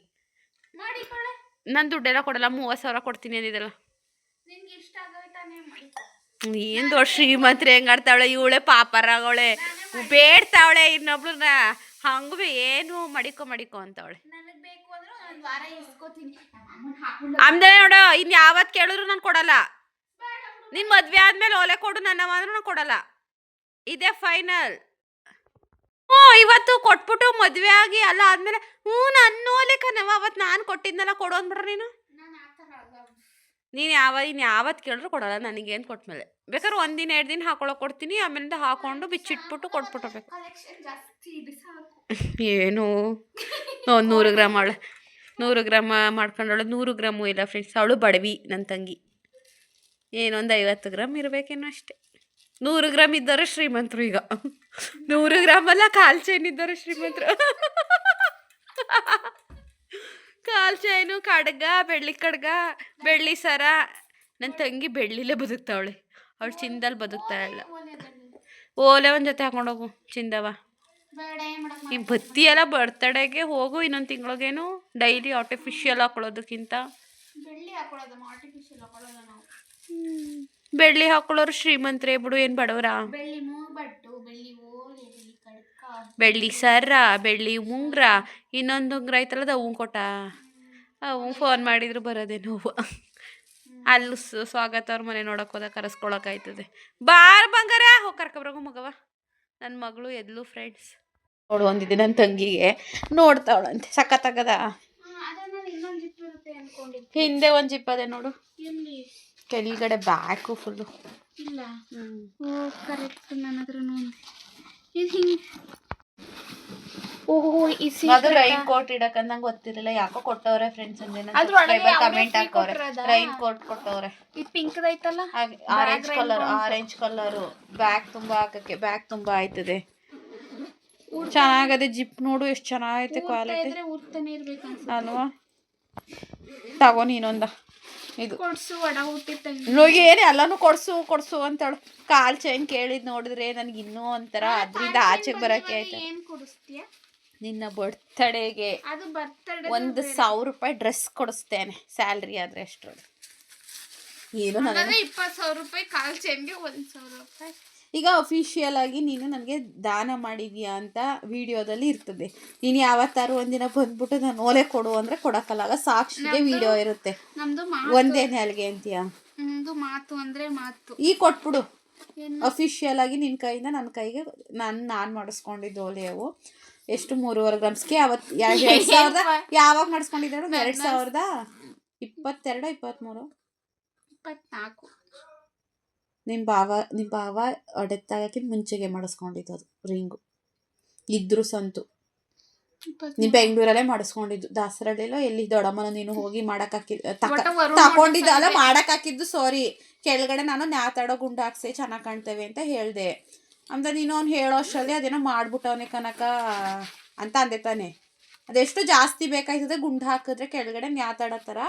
ನನ್ನ ನಾನು ದುಡ್ಡೆಲ್ಲ ಕೊಡಲ್ಲ ಮೂವತ್ತು ಸಾವಿರ ಕೊಡ್ತೀನಿ ಅಂದಿದ್ದಲ್ಲ ನಿನ್ಗೆ ಇಷ್ಟ ಆಗೋಯ್ತಾನೆ ಮಾಡಿಕೊ ಏನು ದೊಡ್ಡ ಶ್ರೀಮಂತ್ರಿ ಹೆಂಗಾಡ್ತಾವಳೆ ಇವಳೆ ಪಾಪರಾಗವಳೆ ಬೇಡ್ತಾವಳೆ ಇನ್ನೊಬ್ಳನ್ನ. ಹಂಗೂ ಏನು ಮಡಿಕೊ ಮಡಿಕೊ ಅಂತವಳೆ. ಆಮೇಲೆ ನೋಡು ಇನ್ ಯಾವತ್ ಕೇಳಿದ್ರು ನಾನು ಕೊಡಲ್ಲ. ನಿನ್ ಮದ್ವೆ ಆದ್ಮೇಲೆ ಓಲೆ ಕೊಡು ನನ್ನ ಅಂದ್ರೂ ಕೊಡಲ್ಲ. ಇದೇ ಫೈನಲ್. ಹ್ಞೂ ಇವತ್ತು ಕೊಟ್ಬಿಟ್ಟು ಮದ್ವೆ ಆಗಿ ಅಲ್ಲ ಆದ್ಮೇಲೆ ಹ್ಞೂ ನನ್ನ ಓಲೆ ಕಣವ ಅವತ್ತು ನಾನು ಕೊಟ್ಟಿದ್ನಲ್ಲ ಕೊಡು ಅಂದ್ಬಿಡ್ರಿ ನೀನು? ನೀನು ಯಾವ ಇನ್ನು ಯಾವತ್ತು ಕೇಳಿದ್ರು ಕೊಡೋಲ್ಲ ನನಗೇನು ಕೊಟ್ಮೇಲೆ. ಬೇಕಾದ್ರೆ ಒಂದಿನ ಎರಡು ದಿನ ಹಾಕೊಳಕ್ಕೆ ಕೊಡ್ತೀನಿ ಆಮೇಲಿಂದ ಹಾಕೊಂಡು ಬಿಚ್ಚಿಟ್ಬಿಟ್ಟು ಸಾಕು [LAUGHS] ಏನು? ಒಂದು ನೂರು ಗ್ರಾಮ್ ಅವಳೆ. ನೂರು ಗ್ರಾಮ ಮಾಡ್ಕೊಂಡವಳು. ನೂರು ಗ್ರಾಮು ಇಲ್ಲ ಫ್ರೆಂಡ್ಸ್ ಅವಳು ಬಡವಿ ನನ್ನ ತಂಗಿ. ಏನೊಂದು ಐವತ್ತು ಗ್ರಾಮ್ ಇರಬೇಕೇನೋ ಅಷ್ಟೇ. ನೂರು ಗ್ರಾಮ್ ಇದ್ದಾರೆ ಶ್ರೀಮಂತರು ಈಗ. ನೂರು ಗ್ರಾಮಲ್ಲ ಅಲ್ಲ ಕಾಲ್ ಚೈನ್ ಇದ್ದಾರೆ ಶ್ರೀಮಂತರು. [LAUGHS] ಕಾಲ್ ಚೈನು ಕಡ್ಗ ಬೆಳ್ಳಿ ಕಡ್ಗ ಬೆಳ್ಳಿ ಸರ. ನನ್ನ ತಂಗಿ ಬೆಳ್ಳಿಲೇ ಬದುಕ್ತಾವಳೆ ಅವಳು. ಚಿಂದಲ್ಲಿ ಬದುಕ್ತಾ ಇಲ್ಲ. ಓಲೆ ಒಂದು ಜೊತೆ ಹಾಕೊಂಡೋಗು ಚಿಂದವ. ಈ ಬತ್ತಿ ಎಲ್ಲ ಬರ್ತಡೆಗೆ ಹೋಗು ಇನ್ನೊಂದು ತಿಂಗಳಿಗೇನು ಡೈಲಿ ಆರ್ಟಿಫಿಷಿಯಲ್ ಹಾಕೊಳ್ಳೋದಕ್ಕಿಂತ. ಬೆಳ್ಳಿ ಹಾಕೊಳ್ಳೋರು ಶ್ರೀಮಂತರೇ ಬಿಡು ಏನು ಬಡವರ ಬೆಳ್ಳಿ ಮೂಗ್ಬಟ್ಟು ಬೆಳ್ಳಿ ಓಲೆ ಬೆಳ್ಳಿ ಕಡ್ಕ ಬೆಳ್ಳಿ ಸರ ಬೆಳ್ಳಿ ಉಂಗ್ರ ಇನ್ನೊಂದು ಉಂಗ್ರ ಐತಲ್ಲ ಅವು ಕೊಟ್ಟ. ಅವು ಫೋನ್ ಮಾಡಿದ್ರು ಬರೋದೇನು ನೋವು. ಅಲ್ಲಿ ಸ್ವಾಗತ ಅವ್ರ ಮನೆ ನೋಡಕ್ ಹೋದಾಗ ಕರೆಸ್ಕೊಳಕಾಯ್ತದೆ ಬಾರ್ ಬಂಗಾರ! ಹೋಗಿ ಕರ್ಕೊಬ್ರಗು ಮಗವ ನನ್ನ ಮಗಳು ಎದ್ಲು ಫ್ರೆಂಡ್ಸ್ ನೋಡು ಒಂದಿದೆ ನನ್ನ ತಂಗಿಗೆ. ನೋಡ್ತಾವಳಂತೆ. ಸಖತ್ತಾಗದ? ಹಿಂದೆ ಒಂದು ಜಿಪ್ ಅದೇ ನೋಡು. ಕೆಳಗಡೆ ಬ್ಯಾಕು ಫುಲ್ಲು ಇಲ್ಲ. ಕರೆಕ್ಟ್ ನನ್ನ ಹತ್ರ ನೋಡಿ ಇದು ಹಿಂಗೆ ಓಹೋ ಈ ಅದು ರೈನ್ ಕೋಟ್ ಇಡಕ್ ನಂಗೆ ಗೊತ್ತಿರಲಿಲ್ಲ ಯಾಕೋ ಕೊಟ್ಟವ್ರೆ ಫ್ರೆಂಡ್ಸ್ ಅಂದ್ರೆ ಕಮೆಂಟ್ ಹಾಕವ್ರೆ. ರೈನ್ ಕೋಟ್ ಕೊಟ್ಟವ್ರೆ. ಇದು ಪಿಂಕ್ ಐತಲ್ಲ? Orange colour orange colour bag ತುಂಬಾ ಹಾಕಕ್ಕೆ ಬ್ಯಾಗ್ ತುಂಬಾ ಆಯ್ತದೆ. ಚೆನ್ನಾಗದೆ ಜಿಪ್ ನೋಡು ಎಷ್ಟು ಚೆನ್ನಾಗೈತೆ ಕ್ವಾಲಿಟಿ ಇದ್ರೆ ಉರ್ತಾನೆ ಇರ್ಬೇಕು ಅನ್ಸುತ್ತೆ. ಅಲ್ವಾ? ತಗೋ ನೀನೊಂದ. ಇದು. ಕೊಡ್ಸು ಏನು ಎಲ್ಲಾನು ಕೊಡ್ಸು ಕೊಡ್ಸು ಅಂತೇಳು. ಕಾಲ್ ಚೈನ್ ಕೇಳಿದ್ ನೋಡಿದ್ರೆ ನನಗೆ ಇನ್ನೂ ಒಂಥರ ಅದ್ರಿಂದ ಆಚೆಗೆ ಬರಕ್ಕೆ ಆಯ್ತು ಏನ್ ಕೊಡಿಸ್ತೀಯ? ನಿನ್ನ ಬರ್ತ್ಡೇಗೆ ಅದು ಬರ್ತಡೇ ಒಂದು ಸಾವಿರ ರೂಪಾಯಿ ಡ್ರೆಸ್ ಕೊಡಿಸ್ತೇನೆ ಸ್ಯಾಲ್ರಿ ಆದ್ರೆ ಅಷ್ಟೊಂದು ಏನು ನನಗೆ? ಇಪ್ಪತ್ತು ಸಾವಿರ ರೂಪಾಯಿ ಕಾಲ್ ಚೈನ್ಗೆ ಒಂದ್ ಸಾವಿರ ರೂಪಾಯಿ. ಈಗ ಅಫಿಷಿಯಲ್ ಆಗಿ ನೀನು ನನಗೆ ದಾನ ಮಾಡಿದೀಯ ಅಂತ ವಿಡಿಯೋದಲ್ಲಿ ಇರ್ತದೆ. ನೀನು ಯಾವತ್ತಾರು ಒಂದಿನ ಬಂದ್ಬಿಟ್ಟು ನಾನು ಓಲೆ ಕೊಡು ಅಂದ್ರೆ ಕೊಡಕ್ಕಲ್ಲ. ಆಗ ಸಾಕ್ಷಿಗೆ ವಿಡಿಯೋ ಇರುತ್ತೆ. ನಮ್ದು ಒಂದೇ ನೆಲ್ಗೆ ಅಂತೀಯ? ನಮ್ದು ಮಾತು ಅಂದ್ರೆ ಮಾತು. ಈ ಕೊಟ್ಬಿಡು. ಏನು? ಅಫಿಷಿಯಲ್ ಆಗಿ ನಿನ್ನ ಕೈಯಿಂದ ನನ್ನ ಕೈಗೆ ನಾನು ನಾನು ಮಾಡಿಸ್ಕೊಂಡಿದ್ದು ಓಲೆ ಅವು ಎಷ್ಟು ಮೂರುವರೆ ಗ್ರಾಮ್ಸ್ಗೆ ಅವತ್ತು ಎರಡು ಸಾವಿರದ ಯಾವಾಗ ಮಾಡಿಸ್ಕೊಂಡಿದ್ದಾಳು ಎರಡು ಸಾವಿರದ ಇಪ್ಪತ್ತೆರಡು ಇಪ್ಪತ್ತ್ಮೂರು? ಇಪ್ಪತ್ನಾಲ್ಕು ನಿಮ್ಮ ಭಾವ ನಿಮ್ಮ ಭಾವ ಡೆತ್ ಮುಂಚೆಗೆ ಮಾಡಿಸ್ಕೊಂಡಿದ್ದು ಅದು ರಿಂಗು. ಇದ್ರು ಸಂತು. ನೀ ಬೆಂಗಳೂರಲ್ಲೇ ಮಾಡಿಸ್ಕೊಂಡಿದ್ದು. ದಾಸರಳ್ಳಿಲೋ ಎಲ್ಲಿ ದೊಡಮ್ಮನ ನೀನು ಹೋಗಿ ಮಾಡಕ್ ಹಾಕಿದ್ ತಕೊಂಡಿದ್ದ ಅಲ್ಲ ಮಾಡಕ್ ಹಾಕಿದ್ದು ಸಾರಿ ಕೆಳಗಡೆ ನಾನು ನ್ಯಾತಾಡೋ ಗುಂಡು ಹಾಕ್ಸಿ ಚೆನ್ನಾಗ್ ಕಾಣ್ತೇವೆ ಅಂತ ಹೇಳ್ದೆ. ಅಂದ್ರೆ ನೀನು ಅವ್ನು ಹೇಳೋ ಅಷ್ಟರಲ್ಲಿ ಅದೇನೋ ಮಾಡ್ಬಿಟ್ಟವನೇ ಕನಕ ಅಂತ ಅಂದೆ ತಾನೆ. ಅದೆಷ್ಟು ಜಾಸ್ತಿ ಬೇಕಾಯ್ತದೆ ಗುಂಡು ಹಾಕಿದ್ರೆ ಕೆಳಗಡೆ ನ್ಯಾತಾಡೋ ತರ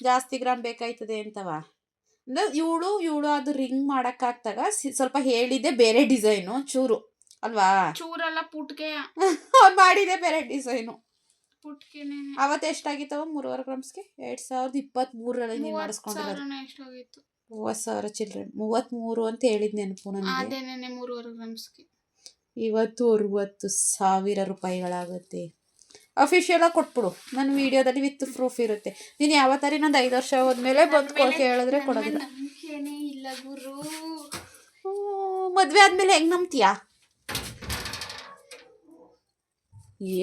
ಜಾಸ್ತಿ ಗ್ರಾಮ್ ಬೇಕಾಯ್ತದೆ ಅಂತವ? ಅಂದ್ರೆ ಇವಳು ಇವಳು ಅದು ರಿಂಗ್ ಮಾಡೋಕ್ಕಾಗ್ದಾಗ ಸ್ವಲ್ಪ ಹೇಳಿದೆ ಬೇರೆ ಡಿಸೈನು ಚೂರು ಅಲ್ವಾ? ಚೂರಲ್ಲ ಪುಟ್ಕೆ [LAUGHS] ಮಾಡಿದೆ ಬೇರೆ ಡಿಸೈನು ಪುಟ್ಕೆನೆ ಅವತ್ತು ಎಷ್ಟಾಗಿತ್ತವ ಮೂರುವರೆ ಗ್ರಾಮ್ಸ್ಗೆ? ಎರಡ್ ಸಾವಿರದ ಇಪ್ಪತ್ತ್ ಮೂರರಲ್ಲಿ ನೀನು ಮೂವತ್ತು ಮಾಡಿಸ್ಕೊಂಡಿರೋದು. ಎಷ್ಟಾಗಿತ್ತು? ಮೂವತ್ತು ಸಾವಿರ ಚಿಲ್ಡ್ರೆ ಮೂವತ್ತ್ಮೂರು ಅಂತ ಹೇಳಿದ ನೆನಪು ನನಗೆ. ಅದೇನೇನೆ ಮೂರುವರೆ ಗ್ರಾಮ್ಸ್ಗೆ. ಇವತ್ತು ಅರುವತ್ತು ಸಾವಿರ ರೂಪಾಯಿಗಳಾಗುತ್ತೆ. ಅಫಿಷಿಯಲ್ ಆಗಿ ಕೊಟ್ಬಿಡು. ನನ್ನ ವಿಡಿಯೋದಲ್ಲಿ ವಿತ್ ಪ್ರೂಫ್ ಇರುತ್ತೆ. ನೀನು ಯಾವತ್ತಾರಿ ನಂದು ಐದು ವರ್ಷ ಹೋದ್ಮೇಲೆ ಬಂದು ಕೇಳಿದ್ರೆ ಕೊಡೋದಿಲ್ಲ. ಇಲ್ಲ ಗುರು. ಮದುವೆ ಆದ್ಮೇಲೆ ಹೆಂಗ್ ನಂಬ್ತೀಯಾ?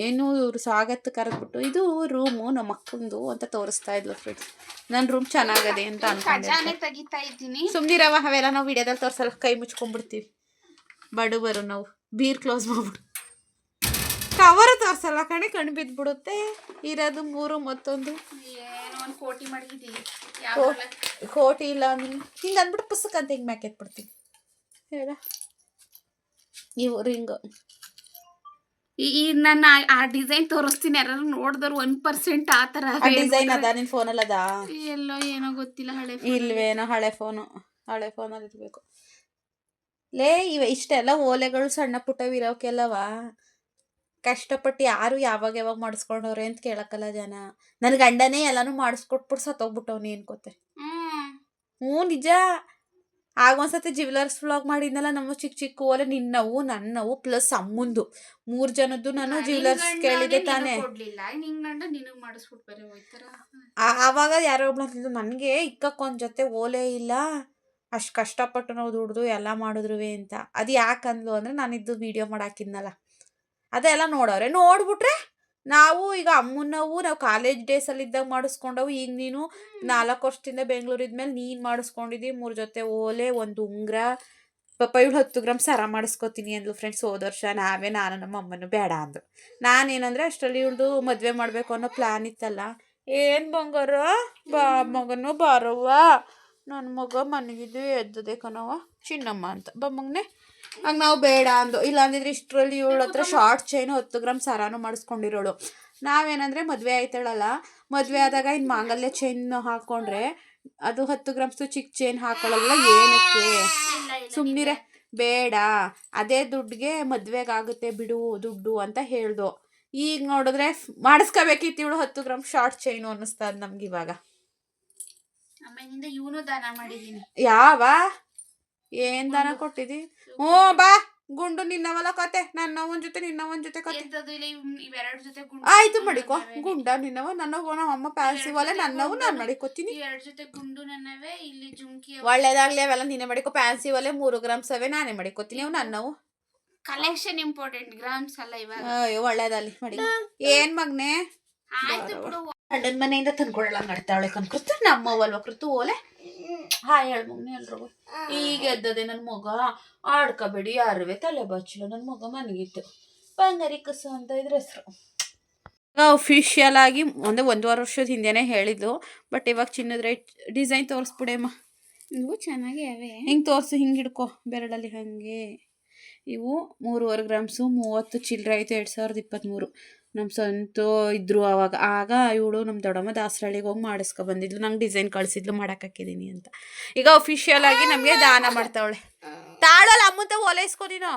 ಏನು ಇವರು ಸ್ವಾಗತ ಕರೆದ್ಬಿಟ್ಟು ಇದು ರೂಮು ನಮ್ಮ ಅಕ್ಕಂದು ಅಂತ ತೋರಿಸ್ತಾ ಇದ್ಲು ಫ್ರೆಂಡ್ಸ್ ನನ್ನ ರೂಮ್ ಚೆನ್ನಾಗದೆ ಅಂತ ಅನ್ಕೊಂಡೆ ಸುಮ್ಮನಿರವ ಅವೆಲ್ಲ ನಾವು ವಿಡಿಯೋದಲ್ಲಿ ತೋರಿಸಲ್ಲ ಕೈ ಮುಚ್ಕೊಂಡ್ಬಿಡ್ತೀವಿ. ಬಡವರು ನಾವು ಬೀರ್ ಕ್ಲೋಸ್ ಮಾಡ್ಬಿಡು ಕವರ್ ತೋರ್ಸಲ್ಲ ಕಣೆ ಕಣ್ ಬಿದ್ದುಬಿಡುತ್ತೆ ಇರೋದು ಮೂರು ಮತ್ತೊಂದು. ಏನೋ ಒಂದು ಕೋಟಿ ಕೋಟಿ ಇಲ್ಲ ಅಂದ್ರೆ ಹಿಂಗೆ ಅಂದ್ಬಿಟ್ಟು ಪುಸ್ತಕ ಅಂತ ಹಿಂಗೆ ಮ್ಯಾಕೆತ್ ಬಿಡ್ತೀನಿ ಹೇಳ. ಇವು ರಿಂಗ್ ಈ ನನ್ನ ನಾನು ಆ- ಡಿಸೈನ್ ತೋರಿಸ್ತೀನಿ. ಯಾರು ನೋಡಿದ್ರು ಒನ್ ಪರ್ಸೆಂಟ್ ಆ ಥರ ಡಿಸೈನ್ ಅದ? ನಿನ್ ಫೋನಲ್ಲಿ ಅದ? ಎಲ್ಲೋ ಏನೋ ಗೊತ್ತಿಲ್ಲ ಹಳೆ ಇಲ್ವೇನೋ ಹಳೆ ಫೋನು ಹಳೆ ಫೋನಲ್ಲಿ ಇರ್ಬೇಕು. ಲೇ ಇವ ಇಷ್ಟೆಲ್ಲ ಓಲೆಗಳು ಸಣ್ಣ ಪುಟ್ಟವಿರೋಕೆಲ್ಲವ ಕಷ್ಟಪಟ್ಟು ಯಾರು ಯಾವಾಗ ಯಾವಾಗ ಮಾಡಿಸ್ಕೊಂಡವ್ರೆ ಅಂತ ಕೇಳಕ್ಕಲ್ಲ ಜನ. ನನ್ನ ಗಂಡನೇ ಎಲ್ಲಾನು ಮಾಡಿಸ್ಕೊಟ್ಬಿಟ್ಟು ಸತ್ತೋಗ್ಬಿಟ್ಟವ್ನಿ ಅನ್ಕೋತೆ ಹ್ಮ್. ಹ್ಞೂ ನಿಜ. ಆಗ ಒಂದ್ಸತಿ ಜ್ಯುವೆಲರ್ಸ್ ವ್ಲಾಗ್ ಮಾಡಿದ್ನಲ್ಲ ನಮ್ಮ ಚಿಕ್ಕ ಚಿಕ್ಕ ಓಲೆ ನಿನ್ನವು ನನ್ನವು ಪ್ಲಸ್ ಅಮ್ಮಂದು. ಮೂರು ಜನದ್ದು ನಾನು ಜ್ಯುವೆಲರ್ಸ್ ಕೇಳಿದೆ ತಾನೆ. ಆವಾಗ ಯಾರೋ ಒಬ್ಳು ನನಗೆ ಇಕ್ಕಕ್ಕೊಂದ್ ಜೊತೆ ಓಲೆ ಇಲ್ಲ. ಅಷ್ಟು ಕಷ್ಟಪಟ್ಟು ನಾವು ದುಡ್ದು ಎಲ್ಲ ಮಾಡಿದ್ರು ಅಂತ. ಅದು ಯಾಕಂದ್ಲು ಅಂದ್ರೆ ನಾನಿದ್ದು ವಿಡಿಯೋ ಮಾಡಾಕಿದ್ನಲ್ಲ ಅದೆಲ್ಲ ನೋಡೋರೆ. ನೋಡ್ಬಿಟ್ರೆ ನಾವು ಈಗ ಅಮ್ಮನವು ನಾವು ಕಾಲೇಜ್ ಡೇಸಲ್ಲಿ ಇದ್ದಾಗ ಮಾಡಿಸ್ಕೊಂಡವು. ಈಗ ನೀನು ನಾಲ್ಕು ವರ್ಷದಿಂದ ಬೆಂಗಳೂರು ಇದ್ಮೇಲೆ ನೀನು ಮಾಡಿಸ್ಕೊಂಡಿದ್ದಿ. ಮೂರು ಜೊತೆ ಓಲೆ ಒಂದು ಉಂಗ್ರ ಪಾಪ ಇವಳು ಹತ್ತು ಗ್ರಾಮ್ ಸರ ಮಾಡಿಸ್ಕೊತೀನಿ ಅಂದ್ಲು ಫ್ರೆಂಡ್ಸ್ ಹೋದ ವರ್ಷ. ನಾವೇ ನಾನು ನಮ್ಮ ಅಮ್ಮನೂ ಬೇಡ ಅಂದರು ನಾನೇನಂದರೆ ಅಷ್ಟರಲ್ಲಿ ಇವಳ್ದು ಮದುವೆ ಮಾಡಬೇಕು ಅನ್ನೋ ಪ್ಲ್ಯಾನ್ ಇತ್ತಲ್ಲ. ಏನು ಬಂಗಾರ? ಬಾ ಮಗನು ಬಾರವ್ವ. ನನ್ನ ಮಗ ಮನೆಗಿದ್ದು ಎದ್ದದೆ ಕಣವ ಚಿನ್ನಮ್ಮ ಅಂತ. ಬಾ ಮಗನೆ. ಆಗ ನಾವು ಬೇಡ ಅಂದು. ಇಲ್ಲ ಅಂದಿದ್ರೆ ಇಷ್ಟರಲ್ಲಿ ಇವಳ ಹತ್ರ ಶಾರ್ಟ್ ಚೈನು ಹತ್ತು ಗ್ರಾಮ್ ಸರಾನು ಮಾಡಿಸ್ಕೊಂಡಿರೋಳು. ನಾವೇನಂದ್ರೆ ಮದುವೆ ಆಯ್ತಾಳಲ್ಲ ಮದುವೆ ಆದಾಗ ಇನ್ನು ಮಾಂಗಲ್ಯ ಚೈನ್ ಹಾಕೊಂಡ್ರೆ ಅದು ಹತ್ತು ಗ್ರಾಮ್ಸು ಚಿಕ್ಕ ಚೈನ್ ಹಾಕೊಳ್ಳಲ್ಲ ಏನಕ್ಕೆ? ಸುಮ್ಮನಿರೆ ಬೇಡ. ಅದೇ ದುಡ್ಡಿಗೆ ಮದುವೆಗಾಗುತ್ತೆ ಬಿಡು ದುಡ್ಡು ಅಂತ ಹೇಳ್ದು. ಈಗ ನೋಡಿದ್ರೆ ಮಾಡಿಸ್ಕೋಬೇಕಿತ್ತು ಇವಳು ಹತ್ತು ಗ್ರಾಮ್ ಶಾರ್ಟ್ ಚೈನು ಅನ್ನಿಸ್ತದ ನಮ್ಗೆ ಇವಾಗ. ಇವನು ದಾನ ಮಾಡಿದೀನಿ. ಯಾವ? ಏನ್ ದಾನ ಕೊಟ್ಟಿದಿ? ಹ್ಞೂ ಬಾ. ಗುಂಡು ನಿನ್ನವಲ್ಲ ಕತೆ. ನನ್ನವನ್ ಜೊತೆ ನಿನ್ನವನ್ ಜೊತೆ ಕತೆ. ಇವೆರಡ್ ಜೊತೆ ಆಯ್ತು ಮಡಿಕೋ ಗುಂಡ ನಿನ್ನವ ನನ್ನವು ನಮ್ಮ ಅಮ್ಮ ಪ್ಯಾನ್ಸಿ ಒಲೆ ನನ್ನವು ನಾನು ಮಡಿಕೋತೀನಿ ಈ ಎರಡ್ ಜೊತೆ ಗುಂಡು ನನ್ನವೇ ಇಲ್ಲಿ ಜುಮ್ಕಿ ಒಳ್ಳೇದಾಗ್ಲಿ ಅವೆಲ್ಲ ನೀನೆ ಮಡಿಕೋ. ಪ್ಯಾನ್ಸಿ ಒಲೆ ಮೂರು ಗ್ರಾಮ್ಸ್ ಸವೆ ನಾನೇ ಮಡಿಕೋತೀನಿ. ಅವು ನನ್ನವು ಕಲೆಕ್ಷನ್ ಇಂಪಾರ್ಟೆಂಟ್ ಗ್ರಾಮ್ಸ್ ಅಲ್ಲ ಇವಾಗ. ಅಯ್ಯೋ ಒಳ್ಳೇದಲ್ಲಿ ಮಡಿ. ಏನ್ ಮಗ್ನೆ? ಆಯ್ತು ಬಿಡು. ಗಂಡನ ಮನೆಯಿಂದ ತಂದ್ಕೊಳ್ಳಲ್ಲ ಮಾಡ್ತಾಳೆ ಕನ್ಕೃತ ನಮ್ಮವಲ್ವ ಕೃತು ಓಲೆ? ಹಾಯ್ ಹೇಳ ಮಗ್ನಿ ಎಲ್ರಿಗೂ. ಈಗ ಎದ್ದದೆ ನನ್ನ ಮಗ ಆಡ್ಕೋಬೇಡಿ ಯಾರುವೆ ತಲೆ ಬಚ್ಚಲ ನನ್ನ ಮಗ ಮನಗಿತ್ತು. ಬಂಗಾರಿ ಕಸು ಅಂತ ಇದ್ರ ಹೆಸರು. ಅಫಿಷಿಯಲ್ ಆಗಿ ಒಂದೇ ಒಂದೂವರೆ ವರ್ಷದ ಹಿಂದೆನೇ ಹೇಳಿದ್ದು ಬಟ್ ಇವಾಗ ಚಿನ್ನದ ರೇಟ್ ಡಿಸೈನ್ ತೋರಿಸ್ಬಿಡೇಮ್ಮ. ಇವು ಚೆನ್ನಾಗಿ ಅವೆ ಹಿಂಗೆ ತೋರಿಸು ಹಿಂಗೆ ಹಿಡ್ಕೊ. ಬೆರಳಲ್ಲಿ ಹಾಗೆ. ಇವು ಮೂರುವರೆ ಗ್ರಾಮ್ಸು ಮೂವತ್ತು ಚಿಲ್ಲರೆ ಆಯಿತು ಎರಡು ಸಾವಿರದ ಇಪ್ಪತ್ತ್ಮೂರು ನಮ್ಮ ಸ್ವಂತ ಇದ್ರು ಆವಾಗ ಆಗ ಇವಳು ನಮ್ಮ ದೊಡ್ಡಮ್ಮ ದಾಸರಳ್ಳಿಗೆ ಹೋಗಿ ಮಾಡಿಸ್ಕೊ ಬಂದಿದ್ಲು. ನಂಗೆ ಡಿಸೈನ್ ಕಳಿಸಿದ್ಲು ಮಾಡಕ್ಕಿದ್ದೀನಿ ಅಂತ. ಈಗ ಅಫಿಷಿಯಲ್ ಆಗಿ ನಮಗೆ ದಾನ ಮಾಡ್ತಾವಳೆ. ತಾಳಲ್ಲ ಅಮ್ಮಂತ ಓಲೈಸ್ಕೊ ನೀನು.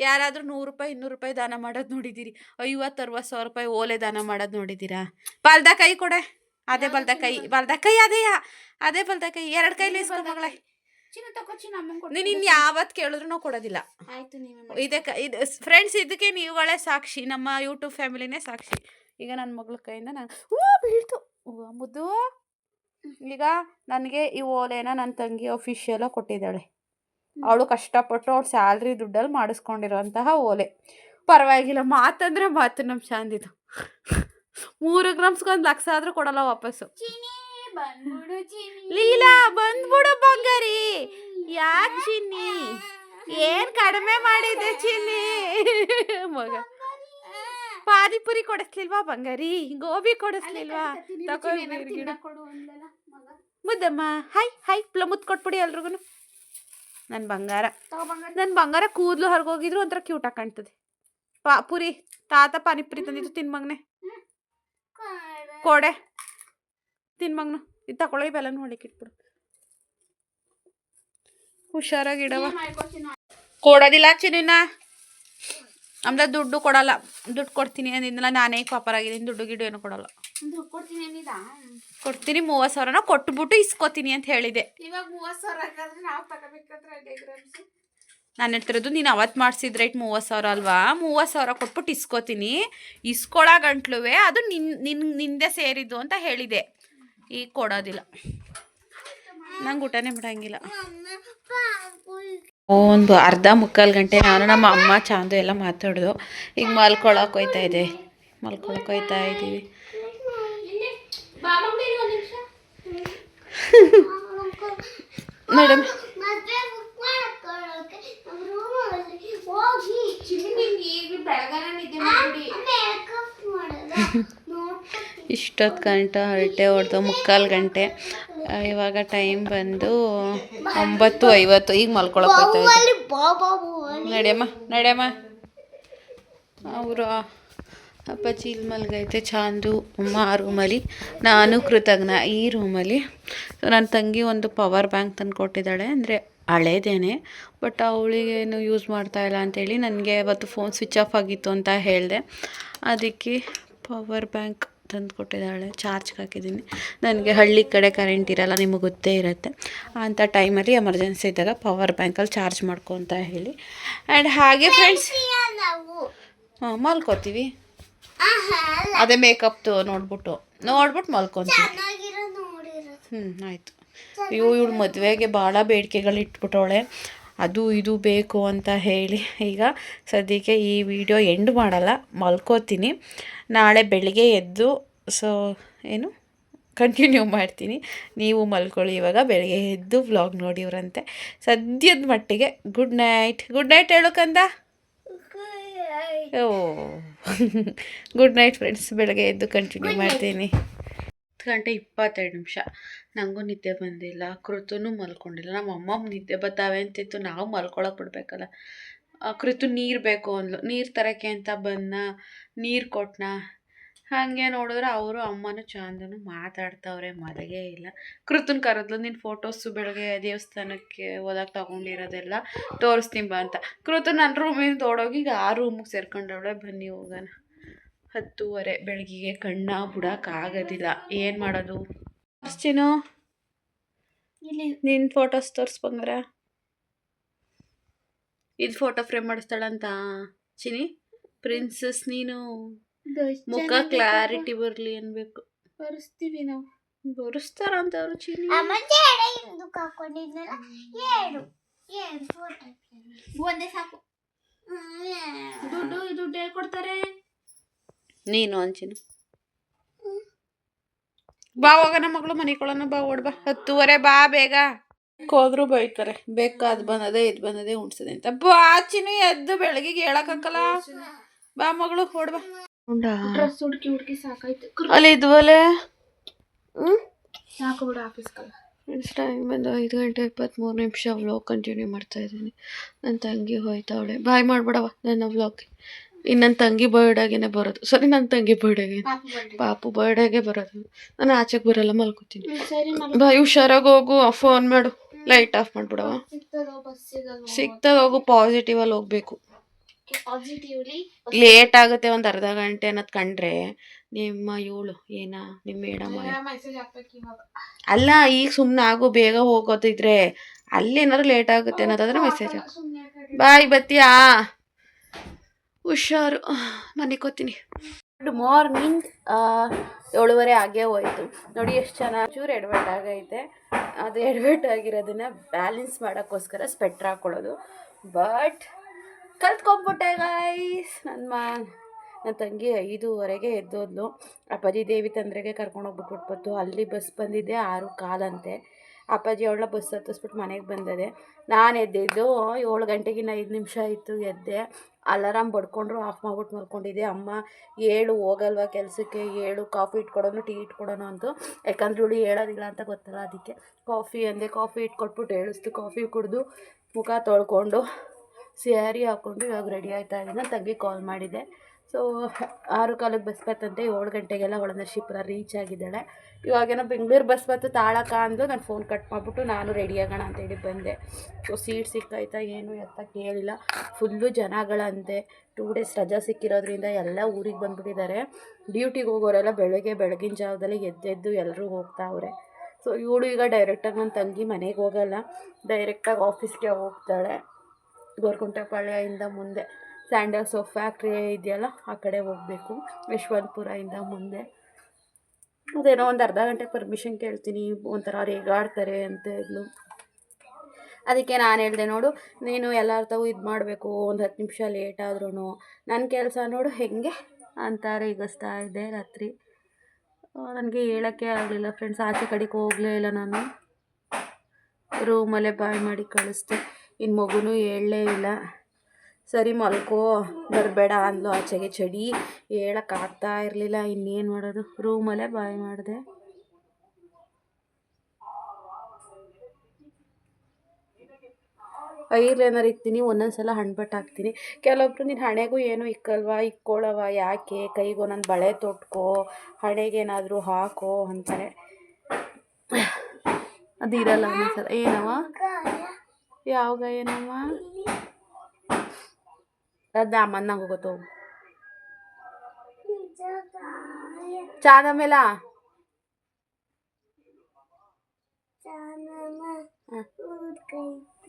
ಯಾರಾದರೂ ನೂರು ರೂಪಾಯಿ, ಇನ್ನೂರು ರೂಪಾಯಿ ದಾನ ಮಾಡೋದು ನೋಡಿದ್ದೀರಿ ಐವತ್ತು ಅರವತ್ತು ಸಾವಿರ ರೂಪಾಯಿ ಓಲೆ ದಾನ ಮಾಡೋದು ನೋಡಿದ್ದೀರಾ ಬಲ್ದ ಕೈ ಕೊಡೆ. ಅದೇ ಬಲ್ದ ಕೈ. ಬಲ್ದ ಕೈ ಅದೇಯಾ ಅದೇ ಬಲ್ದ ಕೈ. ಎರಡು ಕೈಲಿ ಇಸ್ಕೊಂಡು ಮಗಳೇ. ಚಿನ್ನ ತಗೋ ಚಿನ್ನ ಅಮ್ಮಂಗ್ ನೀನು ಯಾವತ್ತು ಕೇಳಿದ್ರು ನಾವು ಕೊಡೋದಿಲ್ಲ. ಆಯ್ತು ನೀವೇ ಇದಕ್ಕೆ ಇದು ಫ್ರೆಂಡ್ಸ್ ಇದಕ್ಕೆ ನೀವುಗಳೇ ಸಾಕ್ಷಿ ನಮ್ಮ ಯೂಟ್ಯೂಬ್ ಫ್ಯಾಮಿಲಿನೇ ಸಾಕ್ಷಿ. ಈಗ ನನ್ನ ಮಗಳ ಕೈಯಿಂದ ನಾನು ಹೂ ಬೀಳ್ತು. ಮುದ್ದು. ಈಗ ನನಗೆ ಈ ಓಲೆನ ನನ್ನ ತಂಗಿ ಅಫಿಷಿಯಲ ಕೊಟ್ಟಿದ್ದಾಳೆ. ಅವಳು ಕಷ್ಟಪಟ್ಟು ಅವ್ಳು ಸ್ಯಾಲ್ರಿ ದುಡ್ಡಲ್ಲಿ ಮಾಡಿಸ್ಕೊಂಡಿರುವಂತಹ ಓಲೆ. ಪರವಾಗಿಲ್ಲ ಮಾತಂದ್ರೆ ಮಾತು ನಮ್ಮ ಶಾಂದಿದು ಮೂರು ಗ್ರಾಮ್ಸ್ಗೆ ಒಂದು ಲಕ್ಷ ಆದರೂ ಕೊಡಲ್ಲ ವಾಪಸ್ಸು. ಲೀಲಾ ಬಂದ್ಬಿಡು ಬಂಗಾರಿ. ಯಾಕೆ ಚಿನ್ನಿ ಏನ್ ಕಡಿಮೆ ಮಾಡಿದೆ ಚಿನ್ನಿ ಮಗ. ಪಾನಿಪುರಿ ಕೊಡಿಸ್ಲಿಲ್ವಾ ಬಂಗಾರಿ? ಗೋಬಿ ಕೊಡಿಸ್ಲಿಲ್ವಾ? ಮುದ್ದಮ್ಮ ಹಾಯ್ ಹಾಯ್ ಪ್ಲ ಕೊಟ್ಬಿಡಿ ಎಲ್ರಿಗೂ ನನ್ನ ಬಂಗಾರ. ನನ್ನ ಬಂಗಾರ. ಕೂದಲು ಹೊರಗೋಗಿದ್ರು ಒಂಥರ ಕ್ಯೂಟಾಗಿ ಕಾಣ್ತದೆ. ಪಾ ಪುರಿ ತಾತ ಪಾನಿಪುರಿ ತಂದಿದ್ದು ತಿನ್ ಮಗನೆ. ಕೊಡೆ. ತಿನ್ ಮಗ್ನ ಇದು ತಗೊಳ್ಳೋ ಬೆಲ್ಲ ನೋಡ್ಲಿಕ್ಕೆ ಇಟ್ಬಿಡು. ಹುಷಾರಾಗಿಡವ ಕೊಡೋದಿಲ್ಲ ಚಿನ್ನ ಅಂದ್ರೆ ದುಡ್ಡು ಕೊಡಲ್ಲ. ದುಡ್ಡು ಕೊಡ್ತೀನಿ ಅಂದಿದ್ನಲ್ಲ ನಾನೇ ಪಾಪರ್ ಆಗಿದ್ದೀನಿ. ದುಡ್ಡು ಗಿಡ ಏನು ಕೊಡಲ್ಲ. ಕೊಡ್ತೀನಿ ಮೂವತ್ತು ಸಾವಿರನ ಕೊಟ್ಬಿಟ್ಟು ಇಸ್ಕೊತೀನಿ ಅಂತ ಹೇಳಿದೆ. ನಾನು ಹೇಳ್ತಿರೋದು ನೀನು ಅವತ್ತು ಮಾಡಿಸಿದ್ರೆ ರೇಟ್ ಮೂವತ್ತು ಸಾವಿರ ಅಲ್ವಾ? ಮೂವತ್ತು ಸಾವಿರ ಕೊಟ್ಬಿಟ್ಟು ಇಸ್ಕೋತೀನಿ. ಇಸ್ಕೊಳ್ಳೋ ಗಂಟ್ಲುವೆ ಅದು ನಿನ್ನ ನಿನ್ನ ನಿಂದೆ ಸೇರಿದ್ದು ಅಂತ ಹೇಳಿದೆ. ಈಗ ಕೊಡೋದಿಲ್ಲ. ನಂಗೆ ಊಟನೇ ಬಿಡಂಗಿಲ್ಲ. ಒಂದು ಅರ್ಧ ಮುಕ್ಕಾಲು ಗಂಟೆ ನಾನು ನಮ್ಮ ಅಮ್ಮ ಚಾಂದು ಎಲ್ಲ ಮಾತಾಡೋದು. ಈಗ ಮಲ್ಕೊಳಕ್ಕೆ ಹೋಯ್ತಾ ಇದೆ. ಮಲ್ಕೊಳಕ್ಕೆ ಹೋಯ್ತಾ ಇದ್ದೀವಿ [LAUGHS] ಮೇಡಮ್. ಈಗ ಬೆಳಗಾನ ನಿದ್ದೆ ಮಾಡಿ ಇಷ್ಟೊತ್ತು ಗಂಟ ಹರಟೆ ಹೊಡೆದು ಮುಕ್ಕಾಲು ಗಂಟೆ. ಇವಾಗ ಟೈಮ್ ಬಂದು ಒಂಬತ್ತು ಐವತ್ತು ಈಗ ಮಲ್ಕೊಳಕ್ಕೆ ಹೋಗ್ತಾ ನಡೆಯಮ್ಮ ನಡಿಯಮ್ಮ. ನಡಿಯಮ್ಮ ಅವರು ಅಪ್ಪ ಚೀಲ್ ಮಲ್ಗೈತೆ ಚಾಂದು ಅಮ್ಮ ಆ ರೂಮಲ್ಲಿ ನಾನು ಕೃತಜ್ಞ ಈ ರೂಮಲ್ಲಿ ಸೊ ನನ್ನ ತಂಗಿ ಒಂದು ಪವರ್ ಬ್ಯಾಂಕ್ ತಂದು ಕೊಟ್ಟಿದ್ದಾಳೆ. ಅಂದರೆ ಹಳೇದೇನೆ ಬಟ್ ಅವಳಿಗೇನು ಯೂಸ್ ಮಾಡ್ತಾ ಇಲ್ಲ ಅಂತೇಳಿ ನನಗೆ ಅವತ್ತು ಫೋನ್ ಸ್ವಿಚ್ ಆಫ್ ಆಗಿತ್ತು ಅಂತ ಹೇಳಿದೆ. ಅದಕ್ಕೆ ಪವರ್ ಬ್ಯಾಂಕ್ ತಂದು ಕೊಟ್ಟಿದ್ದಾಳೆ ಚಾರ್ಜ್ಗೆ ಹಾಕಿದ್ದೀನಿ. ನನಗೆ ಹಳ್ಳಿ ಕಡೆ ಕರೆಂಟ್ ಇರಲ್ಲ ನಿಮಗೆ ಗೊತ್ತೇ ಇರುತ್ತೆ. ಅಂಥ ಟೈಮಲ್ಲಿ ಎಮರ್ಜೆನ್ಸಿ ಇದ್ದಾಗ ಪವರ್ ಬ್ಯಾಂಕಲ್ಲಿ ಚಾರ್ಜ್ ಮಾಡ್ಕೊ ಅಂತ ಹೇಳಿ. ಆ್ಯಂಡ್ ಹಾಗೆ ಫ್ರೆಂಡ್ಸ್ ಹಾಂ ಮಲ್ಕೋತೀವಿ. ಅದೇ ಮೇಕಪ್ದು ನೋಡ್ಬಿಟ್ಟು ನೋಡ್ಬಿಟ್ಟು ಮಲ್ಕೊತೀವಿ. ಹ್ಞೂ ಆಯಿತು. ಇವು ಇವಳು ಮದುವೆಗೆ ಭಾಳ ಬೇಡಿಕೆಗಳು ಇಟ್ಬಿಟ್ಟವಳೆ ಅದು ಇದು ಬೇಕು ಅಂತ ಹೇಳಿ. ಈಗ ಸದ್ಯಕ್ಕೆ ಈ ವಿಡಿಯೋ ಎಂಡ್ ಮಾಡಲ್ಲ ಮಲ್ಕೋತೀನಿ. ನಾಳೆ ಬೆಳಿಗ್ಗೆ ಎದ್ದು ಸೊ ಏನು? ಕಂಟಿನ್ಯೂ ಮಾಡ್ತೀನಿ. ನೀವು ಮಲ್ಕೊಳ್ಳಿ ಇವಾಗ ಬೆಳಿಗ್ಗೆ ಎದ್ದು ವ್ಲಾಗ್ ನೋಡಿವ್ರಂತೆ. ಸದ್ಯದ ಮಟ್ಟಿಗೆ ಗುಡ್ ನೈಟ್ ಗುಡ್ ನೈಟ್ ಹೇಳೋಕಂದ ಓ. ಗುಡ್ ನೈಟ್ ಫ್ರೆಂಡ್ಸ್ ಬೆಳಗ್ಗೆ ಎದ್ದು ಕಂಟಿನ್ಯೂ ಮಾಡ್ತೀನಿ. ಗಂಟೆ ಇಪ್ಪತ್ತೆರಡು ನಿಮಿಷ. ನನಗೂ ನಿದ್ದೆ ಬಂದಿಲ್ಲ, ಕೃತುನೂ ಮಲ್ಕೊಂಡಿಲ್ಲ. ನಮ್ಮ ಅಮ್ಮ ನಿದ್ದೆ ಬರ್ತಾವೆ ಅಂತಿತ್ತು, ನಾವು ಮಲ್ಕೊಳಕ್ಕೆ ಬಿಡ್ಬೇಕಲ್ಲ. ಕೃತು ನೀರು ಬೇಕು ಅಂದ್ಲು. ನೀರು ತರೋಕ್ಕೆ ಅಂತ ಬಂದ ನೀರು ಕೊಟ್ಟನ ಹಾಗೆ ನೋಡಿದ್ರೆ ಅವರು ಅಮ್ಮನೂ ಚಾಂದನು ಮಾತಾಡ್ತಾವ್ರೆ, ಮಲಗೇ ಇಲ್ಲ. ಕೃತನ್ ಕರೆದ್ಲು ನಿನ್ನ ಫೋಟೋಸು ಬೆಳಗ್ಗೆ ದೇವಸ್ಥಾನಕ್ಕೆ ಹೋದಾಗ ತಗೊಂಡಿರೋದೆಲ್ಲ ತೋರಿಸ್ತೀನಿ ಬಾ ಅಂತ. ಕೃತು ನನ್ನ ರೂಮಿಂದ ಓಡೋಗಿ ಈಗ ಆ ರೂಮಿಗೆ ಸೇರ್ಕೊಂಡವಳೆ. ಬನ್ನಿ ಹೋಗೋಣ. ಹತ್ತೂವರೆ ಬೆಳಗಿಗೆ ಕಣ್ಣ ಬಿಡೋಕ್ಕಾಗೋದಿಲ್ಲ ಏನು ಮಾಡೋದು? ಅಷ್ಟೇನು ನಿನ್ನ ಫೋಟೋಸ್ ತೋರಿಸ್ಬಂದ್ರೆ ಇದು ಫೋಟೋ ಫ್ರೇಮ್ ಮಾಡಿಸ್ತಾಳಂತ ಚಿನಿ ಪ್ರಿನ್ಸಸ್ ನೀನು. ಮುಖ ಕ್ಲಾರಿಟಿ ಬರಲಿ ಅನ್ಬೇಕು. ಬರೆಸ್ತೀವಿ ನಾವು. ಬರೆಸ್ತಾರ ಅಂತ ಅವರು ಚಿನಿ ಒಂದೇ ಸಾಕು. ದುಡ್ಡು ದುಡ್ಡು ಹೇಗೆ ಕೊಡ್ತಾರೆ ನೀನು ಅಂಚಿನ. ಬಾ ಹೋಗೋಣ ಮಗಳು ಬಾ ಓಡ್ ಬಾ. ಹತ್ತುವರೆ ಬಾ ಬೇಗ. ಹೋದ್ರು ಬೈತಾರೆ ಬೇಕಾದ್ ಬಂದದೆ ಇದು ಬಂದದೆ ಉಣ್ಸದೆ ಅಂತ. ಬಾ ಚಿನ್ನು ಎದ್ದು ಬೆಳಗ್ಗೆ ಹೇಳಕ್ಕಾಗಲ್ಲ ಬಾ ಮಗಳು ಓಡ್ಬಾ ಡ್ರೆಸ್ ಹುಡುಕಿ ಹುಡುಕಿ ಸಾಕಾಯ್ತು. ಅಲ್ಲಿ ಇದ್ವಲೆ ಸಾಕು ಬಿಡ ಆಫೀಸ್ಗಲ್ಲ. ಟೈಮ್ ಬಂದು ಐದು ಗಂಟೆ ಇಪ್ಪತ್ತ್ಮೂರು ನಿಮಿಷ ವ್ಲಾಗ್ ಕಂಟಿನ್ಯೂ ಮಾಡ್ತಾ ಇದ್ದೀನಿ. ನನ್ನ ತಂಗಿ ಹೋಯ್ತಾವಳೆ. ಬಾಯ್ ಮಾಡ್ಬಿಡವ ನನ್ನ ವ್ಲಾಗ್ ಇನ್ನು ನನ್ನ ತಂಗಿ ಬರ್ಡಾಗೇನೆ ಬರೋದು. ಸರಿ ನನ್ನ ತಂಗಿ ಬರ್ಡಾಗೆ ಪಾಪು ಬರ್ಡಾಗೆ ಬರೋದು. ನಾನು ಆಚೆಗೆ ಬರಲ್ಲ ಮಲ್ಕೋತೀನಿ. ಬಾಯ್ ಹುಷಾರಾಗಿ ಹೋಗು ಫೋನ್ ಮಾಡು. ಲೈಟ್ ಆಫ್ ಮಾಡ್ಬಿಡವ ಸಿಗ್ತದೋ ಹೋಗು ಪಾಸಿಟಿವಲ್ಲಿ ಹೋಗ್ಬೇಕು. ಪಾಸಿಟಿವ್ಲಿ ಲೇಟ್ ಆಗುತ್ತೆ ಒಂದು ಅರ್ಧ ಗಂಟೆ ಅನ್ನೋದು ಕಂಡ್ರೆ ನಿಮ್ಮ ಇವಳು ಏನ ನಿಮ್ಮ ಮೇಡಮ್ ಅಲ್ಲ ಈಗ ಸುಮ್ಮನೆ ಆಗು ಬೇಗ ಹೋಗೋದಿದ್ರೆ ಅಲ್ಲಿ ಏನಾದ್ರು ಲೇಟ್ ಆಗುತ್ತೆ ಅನ್ನೋದಾದ್ರೆ ಮೆಸೇಜ್ ಬಾಯ್ ಬತ್ತೀಯಾ? ಹುಷಾರು. ಮನಿಕೋತೀನಿ ಗುಡ್ ಮಾರ್ನಿಂಗ್ ಏಳುವರೆ ಆಗೇ ಹೋಯ್ತು. ನೋಡಿ ಎಷ್ಟು ಚೆನ್ನಾಗಿ ಚೂರು ಎಡ್ವೆಟ್ ಆಗೈತೆ. ಅದು ಎಡ್ವೆಟ್ ಆಗಿರೋದನ್ನ ಬ್ಯಾಲೆನ್ಸ್ ಮಾಡೋಕ್ಕೋಸ್ಕರ ಸ್ಪೆಟ್ರ್ ಹಾಕ್ಕೊಳ್ಳೋದು ಬಟ್ ಕಲ್ತ್ಕೊಂಡ್ಬಿಟ್ಟೆ ಗೈಸ್ ನನ್ನ ಮಾ ನನ್ನ ತಂಗಿ ಐದೂವರೆಗೆ ಎದ್ದೋದ್ಲು. ಅಪ್ಪಾಜಿ ದೇವಿ ತಂದ್ರೆಗೆ ಕರ್ಕೊಂಡೋಗ್ಬಿಟ್ಬಿಟ್ಬಿಟ್ಟು ಅಲ್ಲಿ ಬಸ್ ಬಂದಿದ್ದೆ ಆರು ಕಾಲಂತೆ. ಅಪ್ಪಾಜಿ ಅವಳ ಬಸ್ ಹತ್ತಿಸ್ಬಿಟ್ಟು ಮನೆಗೆ ಬಂದದೆ. ನಾನು ಎದ್ದಿದ್ದು ಏಳು ಗಂಟೆಗಿನ್ನ ಐದು ನಿಮಿಷ ಆಯಿತು ಎದ್ದೆ. ಅಲಾರಾಮ್ ಬಡ್ಕೊಂಡ್ರು, ಆಫ್ ಮಾಡ್ಬಿಟ್ಟು ಮಲ್ಕೊಂಡಿದ್ದೆ. ಅಮ್ಮ, ಏಳು ಹೋಗಲ್ವಾ ಕೆಲಸಕ್ಕೆ? ಏಳು, ಕಾಫಿ ಇಟ್ಕೊಡೋನು, ಟೀ ಇಟ್ಕೊಡೋನು ಅಂತ. ಯಾಕಂದ್ರೆ ಇವಳು ಹೇಳೋದಿಲ್ಲ ಅಂತ ಗೊತ್ತಲ್ಲ ಅದಕ್ಕೆ. ಕಾಫಿ ಅಂದೆ, ಕಾಫಿ ಇಟ್ಕೊಟ್ಬಿಟ್ಟು ಹೇಳಿಸ್ತು ಕಾಫಿ ಕುಡಿದು ಮುಖ ತೊಳ್ಕೊಂಡು, ಸ್ಯಾರಿ ಹಾಕ್ಕೊಂಡು ಇವಾಗ ರೆಡಿ ಆಯ್ತಾ ಇದ್ದೀನಿ ತಂಗಿ ಕಾಲ್ ಮಾಡಿದ್ದೆ ಸೊ ಆರು ಕಾಲಕ್ಕೆ ಬಸ್ ಬತ್ತಂತೆ. ಏಳು ಗಂಟೆಗೆಲ್ಲ ಅವಳನ್ನ ಶಿಪ್ರ ರೀಚ್ ಆಗಿದ್ದಾಳೆ. ಇವಾಗೇನೋ ಬೆಂಗಳೂರು ಬಸ್ ಬತ್ತು ತಾಳಕ ಅಂದು ನಾನು ಫೋನ್ ಕಟ್ ಮಾಡಿಬಿಟ್ಟು ನಾನು ರೆಡಿ ಆಗೋಣ ಅಂತೇಳಿ ಬಂದೆ. ಸೊ ಸೀಟ್ ಸಿಕ್ಕಾಯ್ತಾ ಏನು ಎತ್ತ ಕೇಳಿಲ್ಲ. ಫುಲ್ಲು ಜನಗಳಂತೆ. ಟೂ ಡೇಸ್ ರಜಾ ಸಿಕ್ಕಿರೋದ್ರಿಂದ ಎಲ್ಲ ಊರಿಗೆ ಬಂದ್ಬಿಟ್ಟಿದ್ದಾರೆ. ಡ್ಯೂಟಿಗೆ ಹೋಗೋರೆಲ್ಲ ಬೆಳಗ್ಗೆ ಬೆಳಗಿನ ಜಾವದಲ್ಲಿ ಎದ್ದೆದ್ದು ಎಲ್ಲರೂ ಹೋಗ್ತಾವ್ರೆ ಸೊ ಇವಳು ಈಗ ಡೈರೆಕ್ಟಾಗಿ ನನ್ನ ತಂಗಿ ಮನೆಗೆ ಹೋಗಲ್ಲ. ಡೈರೆಕ್ಟಾಗಿ ಆಫೀಸ್ಗೆ ಹೋಗ್ತಾಳೆ. ಗೋರ್ಗುಂಟೆಪಾಳ್ಯದಿಂದ ಮುಂದೆ. ಸ್ಯಾಂಡಲ್ ಸೋಪ್ ಫ್ಯಾಕ್ಟ್ರಿ ಇದೆಯಲ್ಲ, ಆ ಕಡೆ ಹೋಗಬೇಕು. ಯಶವಂತಪುರದಿಂದ ಮುಂದೆ. ಅದೇನೋ ಒಂದು ಅರ್ಧ ಗಂಟೆ ಪರ್ಮಿಷನ್ ಕೇಳ್ತೀನಿ, ಒಂಥರ ರೇಗಾಡ್ತಾರೆ ಅಂತ ಇದ್ಲು. ಅದಕ್ಕೆ ನಾನು ಹೇಳಿದೆ, ನೋಡು, ನೀನು ಎಲ್ಲರ ಇದು ಮಾಡಬೇಕು, ಒಂದು ಹತ್ತು ನಿಮಿಷ ಲೇಟ್ ಆದ್ರೂ ನನ್ನ ಕೆಲಸ ನೋಡು, ಹೆಂಗೆ? ಅಂತ ರೇಗಿಸ್ತಾ ಇದ್ದೆ ರಾತ್ರಿ. ನನಗೆ ಹೇಳೋಕ್ಕೆ ಆಗಲಿಲ್ಲ ಫ್ರೆಂಡ್ಸ್ ಆಚೆ ಕಡೆಗೆ ಹೋಗಲೇ ಇಲ್ಲ ನಾನು. ರೂಮಲ್ಲೇ ಬಾಯ್ ಮಾಡಿ ಕಳಿಸ್ದೆ. ಇನ್ನು ಮಗುನೂ ಹೇಳಲೇ ಇಲ್ಲ. ಸರಿ ಮಲ್ಕೋ, ಬರಬೇಡ ಅಂದ್ಲು ಆಚೆಗೆ ಚಳಿ ಹೇಳೋಕ್ಕಾಗ್ತಾ ಇರಲಿಲ್ಲ, ಇನ್ನೇನು ಮಾಡೋದು? ರೂಮಲ್ಲೇ ಬಾಯ್ ಮಾಡಿದೆ. ಏನಾರು ಇಕ್ತೀನಿ ಒಂದೊಂದು ಸಲ ಹಣ್ಬಟ್ಟು ಹಾಕ್ತೀನಿ. ಕೆಲವೊಬ್ರು, ನೀನು ಹಣೆಗೂ ಏನು ಇಕ್ಕಲ್ವಾ? ಇಕ್ಕೊಳ್ಳವ ಯಾಕೆ? ಕೈಗೆ ಒಂದೊಂದು ಬಳೆ ತೊಟ್ಕೋ, ಹಣೆಗೇನಾದರೂ ಹಾಕೋ, ಅಂತಾರೆ. ಅದು ಇರಲ್ಲ ಒಂದೊಂದ್ಸಲ. ಏನವ ಯಾವಾಗ ಏನಮ್ಮ ಅದು ಅಮ್ಮನ ನಂಗೆ ಗೊತ್ತು ಚಾದ ಮೇಲ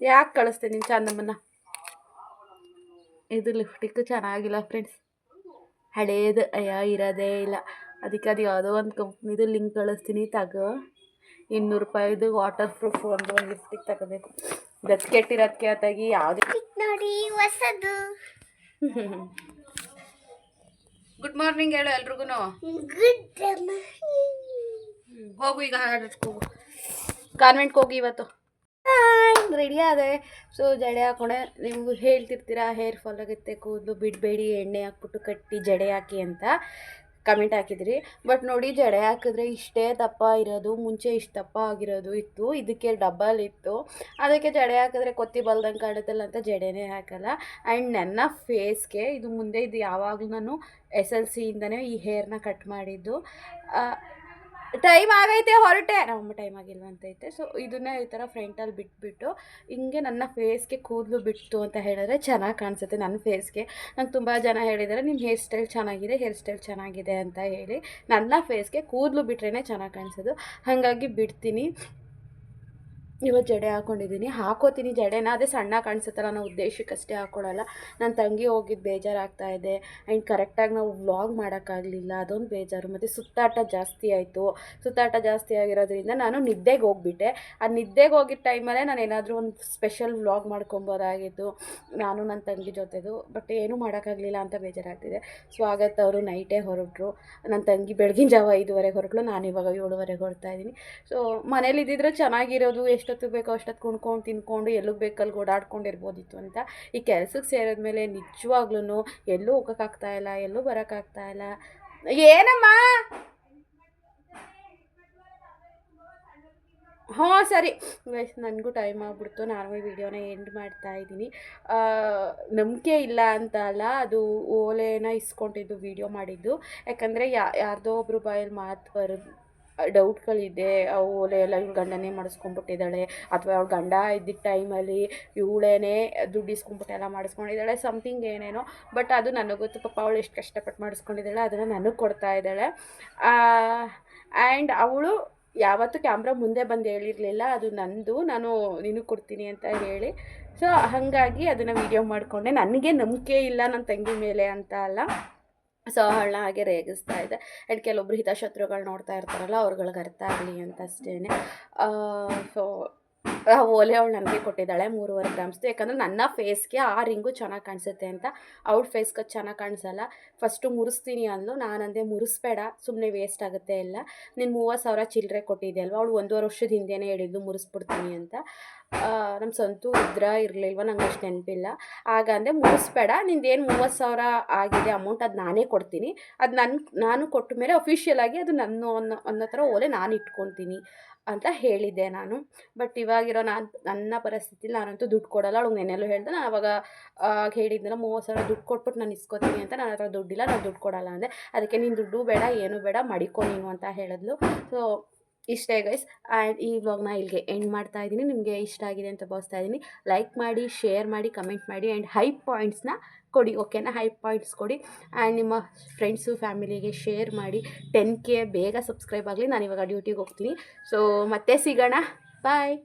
ಯಾಕೆ ಕಳಿಸ್ತೆ ನೀನು ಚಂದಮ್ಮನ ಇದು ಲಿಫ್ಟಿಕ್ ಚೆನ್ನಾಗಿಲ್ಲ ಫ್ರೆಂಡ್ಸ್ ಹಳೇದು ಅಯ್ಯ ಇರೋದೇ ಇಲ್ಲ ಅದಕ್ಕೆ ಅದು ಯಾವುದೋ ಒಂದು ಕಂಪ್ನಿದು ಲಿಂಕ್ ಕಳಿಸ್ತೀನಿ ತಗೋ ಇನ್ನೂರು ರೂಪಾಯಿದು ವಾಟರ್ ಪ್ರೂಫ್ ಒಂದು ಒಂದು ಲಿಫ್ಟಿಗೆ ತಗೋಬೇಕು ಗಚ್ಕೆಟ್ಟಿರೋದಕ್ಕೆ ಅದಾಗಿ ಯಾವುದೇ ನೋಡಿ ಹೊಸದು ಗುಡ್ ಮಾರ್ನಿಂಗ್ ಹೇಳು ಎಲ್ರಿಗೂ ಹೋಗು ಈಗ ಹೋಗು. ಕಾನ್ವೆಂಟ್ಗೆ ಹೋಗಿ ಇವತ್ತು. ರೆಡಿ ಆದೆ. ಸೊ ಜಡೆ ಹಾಕೊಂಡೆ ನೀವು ಹೇಳ್ತಿರ್ತೀರಾ ಹೇರ್ ಫಾಲ್ ಆಗುತ್ತೆ ಕೂದಲು ಬಿಡಬೇಡಿ ಎಣ್ಣೆ ಹಾಕ್ಬಿಟ್ಟು ಕಟ್ಟಿ ಜಡೆ ಹಾಕಿ ಅಂತ. ಕಮೆಂಟ್ ಹಾಕಿದ್ರಿ. ಬಟ್ ನೋಡಿ ಜಡೆ ಹಾಕಿದ್ರೆ ಇಷ್ಟೇ ದಪ್ಪ ಇರೋದು, ಮುಂಚೆ ಇಷ್ಟು ದಪ್ಪ ಆಗಿರೋದು ಇತ್ತು, ಇದಕ್ಕೆ ಡಬಲ್ ಇತ್ತು. ಅದಕ್ಕೆ ಜಡೆ ಹಾಕಿದ್ರೆ ಕೊತ್ತಿ ಬಲ್ದಂಗೆ ಕಾಣುತ್ತಲ್ಲ ಅಂತ ಜಡೆನೇ ಹಾಕಲ್ಲ. ಆ್ಯಂಡ್ ನನ್ನ ಫೇಸ್ಗೆ ಇದು ಮುಂದೆ ಇದು ಯಾವಾಗಲೂ ನಾನು ಎಸ್ ಎಲ್ ಸಿಯಿಂದನೇ ಈ ಹೇರ್ನ ಕಟ್ ಮಾಡಿದ್ದು. ಟೈಮ್ ಆಗೈತೆ ಹೊರಟೆ. ನಮ್ಮ ಟೈಮ್ ಆಗಿಲ್ವ ಅಂತೈತೆ ಸೊ ಇದನ್ನೇ ಈ ಥರ ಫ್ರಂಟಲ್ಲಿ ಬಿಟ್ಬಿಟ್ಟು, ಹಿಂಗೆ ನನ್ನ ಫೇಸ್ಗೆ ಕೂದಲು ಬಿಟ್ಟು ಅಂತ ಹೇಳಿದ್ರೆ ಚೆನ್ನಾಗಿ ಕಾಣಿಸುತ್ತೆ ನನ್ನ ಫೇಸ್ಗೆ ನಂಗೆ ತುಂಬ ಜನ ಹೇಳಿದ್ದಾರೆ ನಿಮ್ಮ ಹೇರ್ ಸ್ಟೈಲ್ ಚೆನ್ನಾಗಿದೆ ಹೇರ್ ಸ್ಟೈಲ್ ಚೆನ್ನಾಗಿದೆ ಅಂತ ಹೇಳಿ ನನ್ನ ಫೇಸ್ಗೆ ಕೂದಲು ಬಿಟ್ರೇ ಚೆನ್ನಾಗಿ ಕಾಣಿಸೋದು. ಹಾಗಾಗಿ ಬಿಡ್ತೀನಿ. ಇವತ್ತು ಜಡೆ ಹಾಕ್ಕೊಂಡಿದ್ದೀನಿ ಹಾಕೋತೀನಿ ಜಡೆನ, ಅದೇ ಸಣ್ಣ ಕಾಣಿಸುತ್ತಲ್ಲ ನಾವು ಉದ್ದೇಶಕ್ಕಷ್ಟೇ ಹಾಕ್ಕೊಳ್ಳಲ್ಲ ನನ್ನ ತಂಗಿ ಹೋಗಿದ್ದು ಬೇಜಾರಾಗ್ತಾ ಇದೆ. ಆ್ಯಂಡ್ ಕರೆಕ್ಟಾಗಿ ನಾವು ವ್ಲಾಗ್ ಮಾಡೋಕ್ಕಾಗಲಿಲ್ಲ. ಅದೊಂದು ಬೇಜಾರು. ಮತ್ತು ಸುತ್ತಾಟ ಜಾಸ್ತಿ ಆಯಿತು. ಸುತ್ತಾಟ ಜಾಸ್ತಿ ಆಗಿರೋದ್ರಿಂದ ನಾನು ನಿದ್ದೆಗೆ ಹೋಗ್ಬಿಟ್ಟೆ. ಆ ನಿದ್ದೆಗೆ ಹೋಗಿದ್ದ ಟೈಮಲ್ಲೇ ನಾನು ಏನಾದರೂ ಒಂದು ಸ್ಪೆಷಲ್ ವ್ಲಾಗ್ ಮಾಡ್ಕೊಬೋದಾಗಿತ್ತು. ನಾನು ನನ್ನ ತಂಗಿ ಜೊತೆದು. ಬಟ್ ಏನೂ ಮಾಡೋಕ್ಕಾಗಲಿಲ್ಲ ಅಂತ ಬೇಜಾರಾಗ್ತಿದೆ. ಸ್ವಾಗತ್ ಅವರು ನೈಟೇ ಹೊರಟರು. ನನ್ನ ತಂಗಿ ಬೆಳಗಿನ ಜಾವ ಐದುವರೆಗೆ ಹೊರಟಳು. ನಾನು ಇವಾಗ ಏಳುವರೆಗೆ ಹೊರಡ್ತಾ ಇದ್ದೀನಿ. ಸೊ ಮನೇಲಿ ಇದ್ದಿದ್ರೆ ಚೆನ್ನಾಗಿರೋದು ಎಷ್ಟೊತ್ತಿಗೆ ಬೇಕೋ ಅಷ್ಟೊತ್ತು ಕುಣ್ಕೊಂಡು ತಿನ್ಕೊಂಡು ಎಲ್ಲಿಗೆ ಬೇಕಲ್ಲಿ ಓಡಾಡ್ಕೊಂಡಿರ್ಬೋದಿತ್ತು ಅಂತ. ಈ ಕೆಲ್ಸಕ್ಕೆ ಸೇರಿದ್ಮೇಲೆ ನಿಜವಾಗ್ಲೂ ಎಲ್ಲೂ ಹೋಗೋಕ್ಕಾಗ್ತಾ ಇಲ್ಲ, ಎಲ್ಲೂ ಬರೋಕ್ಕಾಗ್ತಾ ಇಲ್ಲ. ಏನಮ್ಮ? ಹಾಂ, ಸರಿ. ಗೈಸ್ ನನಗೂ ಟೈಮ್ ಆಗ್ಬಿಡ್ತು. ನಾನು ಈ ವಿಡಿಯೋನ ಎಂಡ್ ಮಾಡ್ತಾ ಇದ್ದೀನಿ. ನಂಬಿಕೆ ಇಲ್ಲ ಅಂತ ಅಲ್ಲ ಅದು ಓಲೆನ ಇಸ್ಕೊಂಡಿದ್ದು ವಿಡಿಯೋ ಮಾಡಿದ್ದು. ಯಾಕಂದರೆ ಯಾರ್ದೋ ಒಬ್ರು ಬಾಯಲ್ಲಿ ಮಾತು ಬರೋದು ಡೌಟ್ಗಳಿದೆ ಓಲೆ ಎಲ್ಲ ಇವ್ಳು ಗಂಡನೇ ಮಾಡಿಸ್ಕೊಂಡ್ಬಿಟ್ಟಿದ್ದಾಳೆ, ಅಥವಾ ಅವ್ಳ ಗಂಡ ಇದ್ದಿದ್ದ ಟೈಮಲ್ಲಿ ಇವಳೇನೇ ದುಡ್ಡು ಇಸ್ಕೊಂಡ್ಬಿಟ್ಟು ಎಲ್ಲ ಮಾಡಿಸ್ಕೊಂಡಿದ್ದಾಳೆ ಸಮ್ಥಿಂಗ್ ಏನೇನೋ. ಬಟ್ ಅದು ನನಗೆ ಗೊತ್ತು, ಪಾಪ ಅವಳು ಎಷ್ಟು ಕಷ್ಟಪಟ್ಟು ಮಾಡಿಸ್ಕೊಂಡಿದ್ದಾಳೆ, ಅದನ್ನು ನನಗೆ ಕೊಡ್ತಾ ಇದ್ದಾಳೆ. ಆ್ಯಂಡ್ ಅವಳು ಯಾವತ್ತೂ ಕ್ಯಾಮ್ರಾ ಮುಂದೆ ಬಂದು ಹೇಳಿರಲಿಲ್ಲ, ಅದು ನಂದು, ನಾನು ನಿನಗೆ ಕೊಡ್ತೀನಿ ಅಂತ ಹೇಳಿ. ಸೊ ಹಾಗಾಗಿ ಅದನ್ನು ವೀಡಿಯೋ ಮಾಡಿಕೊಂಡೆ. ನನಗೆ ನಂಬಿಕೆ ಇಲ್ಲ ನನ್ನ ತಂಗಿ ಮೇಲೆ ಅಂತ ಅಲ್ಲ. ಸೊ ಅವಳನ್ನ ಹಾಗೆ ರೇಗಿಸ್ತಾ ಇದೆ. ಆ್ಯಂಡ್ ಕೆಲವೊಬ್ರು ಹಿತಶತ್ರುಗಳು ನೋಡ್ತಾ ಇರ್ತಾರಲ್ಲ, ಅವ್ರುಗಳಿಗೆ ಅರ್ಥ ಆಗಲಿ ಅಂತ ಅಷ್ಟೇ ಸೊ ಓಲೆ ಅವಳು ನನಗೆ ಕೊಟ್ಟಿದ್ದಾಳೆ, ಮೂರುವರೆ ಗ್ರಾಮ್ಸ್ದು ಯಾಕಂದರೆ ನನ್ನ ಫೇಸ್ಗೆ ಆ ರಿಂಗು ಚೆನ್ನಾಗಿ ಕಾಣಿಸುತ್ತೆ ಅಂತ ಅವ್ಳ ಫೇಸ್ಗೆ ಚೆನ್ನಾಗಿ ಕಾಣಿಸಲ್ಲ. ಫಸ್ಟು ಮುರಿಸ್ತೀನಿ ಅಂದ್ಲು, ನಾನಂದೆ ಮುರಿಸ್ಬೇಡ ಸುಮ್ಮನೆ ವೇಸ್ಟ್ ಆಗುತ್ತೆ ಎಲ್ಲ. ನೀನು ಮೂವತ್ತು ಸಾವಿರ ಚಿಲ್ಲರೆ ಕೊಟ್ಟಿದ್ದೆ ಅಲ್ವಾ, ಅವಳು ಒಂದೂವರೆ ವರ್ಷದ ಹಿಂದೆನೇ ಹೇಳಿದ್ದು ಮುರಿಸ್ಬಿಡ್ತೀನಿ ಅಂತ. ನಮ್ಮ ಸಂತು ಇದ್ರ ಇರಲಿಲ್ವ, ನಂಗೆ ಅಷ್ಟು ನೆನಪಿಲ್ಲ. ಆಗ ಅಂದರೆ ಮುಗಿಸ್ಬೇಡ ನಿಂದೇನು ಮೂವತ್ತು ಸಾವಿರ ಆಗಿದೆ ಅಮೌಂಟ್ ಅದು ನಾನೇ ಕೊಡ್ತೀನಿ. ಅದು ನನ್ನ ನಾನು ಕೊಟ್ಟ ಮೇಲೆ ಅಫಿಷಿಯಲ್ ಆಗಿ ಅದು ನನ್ನ ಅನ್ನೋ ಅನ್ನೋ ಥರ ಓಲೆ ನಾನು ಇಟ್ಕೊತೀನಿ. ಅಂತ ಹೇಳಿದ್ದೆ ನಾನು. ಬಟ್ ಇವಾಗಿರೋ ನಾನು, ನನ್ನ ಪರಿಸ್ಥಿತಿಲಿ ನಾನಂತೂ ದುಡ್ಡು ಕೊಡಲ್ಲ. ಅವಳು ನೆನೆಲ್ಲೂ ಹೇಳ್ದೆ, ನಾನು ಅವಾಗ ಹೇಳಿದ್ದೆ ಹೇಳಿದ್ನಲ್ಲ, ಮೂವತ್ತು ಸಾವಿರ ದುಡ್ಡು ಕೊಟ್ಬಿಟ್ಟು ನಾನು ಇಸ್ಕೊತೀನಿ ಅಂತ ನನ್ನ ಹತ್ರ ದುಡ್ಡಿಲ್ಲ, ನಾನು ದುಡ್ಡು ಕೊಡಲ್ಲ ಅಂದೆ. ಅದಕ್ಕೆ ನೀನು ದುಡ್ಡು ಬೇಡ, ಏನು ಬೇಡ, ಮಡಿಕೊ ನೀನು ಅಂತ ಹೇಳಿದ್ಲು. ಸೊ ಇಷ್ಟೇ ಗೈಸ್ ಆ್ಯಂಡ್ ಈ ವ್ಲಾಗ್ನ ಇಲ್ಲಿಗೆ ಎಂಡ್ ಮಾಡ್ತಾ ಇದ್ದೀನಿ. ನಿಮಗೆ ಇಷ್ಟ ಆಗಿದೆ ಅಂತ ಭಾವಿಸ್ತಾ ಇದ್ದೀನಿ. ಲೈಕ್ ಮಾಡಿ ಶೇರ್ ಮಾಡಿ ಕಮೆಂಟ್ ಮಾಡಿ ಆ್ಯಂಡ್ ಹೈ ಪಾಯಿಂಟ್ಸ್ನ ಕೊಡಿ ಓಕೆನಾ ಹೈ ಪಾಯಿಂಟ್ಸ್ ಕೊಡಿ. ಆ್ಯಂಡ್ ನಿಮ್ಮ ಫ್ರೆಂಡ್ಸು ಫ್ಯಾಮಿಲಿಗೆ ಶೇರ್ ಮಾಡಿ. ಟೆನ್ ಕೆ ಬೇಗ ಸಬ್ಸ್ಕ್ರೈಬ್ ಆಗಲಿ. ನಾನು ಇವಾಗ ಡ್ಯೂಟಿಗೆ ಹೋಗ್ತೀನಿ. ಸೊ ಮತ್ತೆ ಸಿಗೋಣ. ಬಾಯ್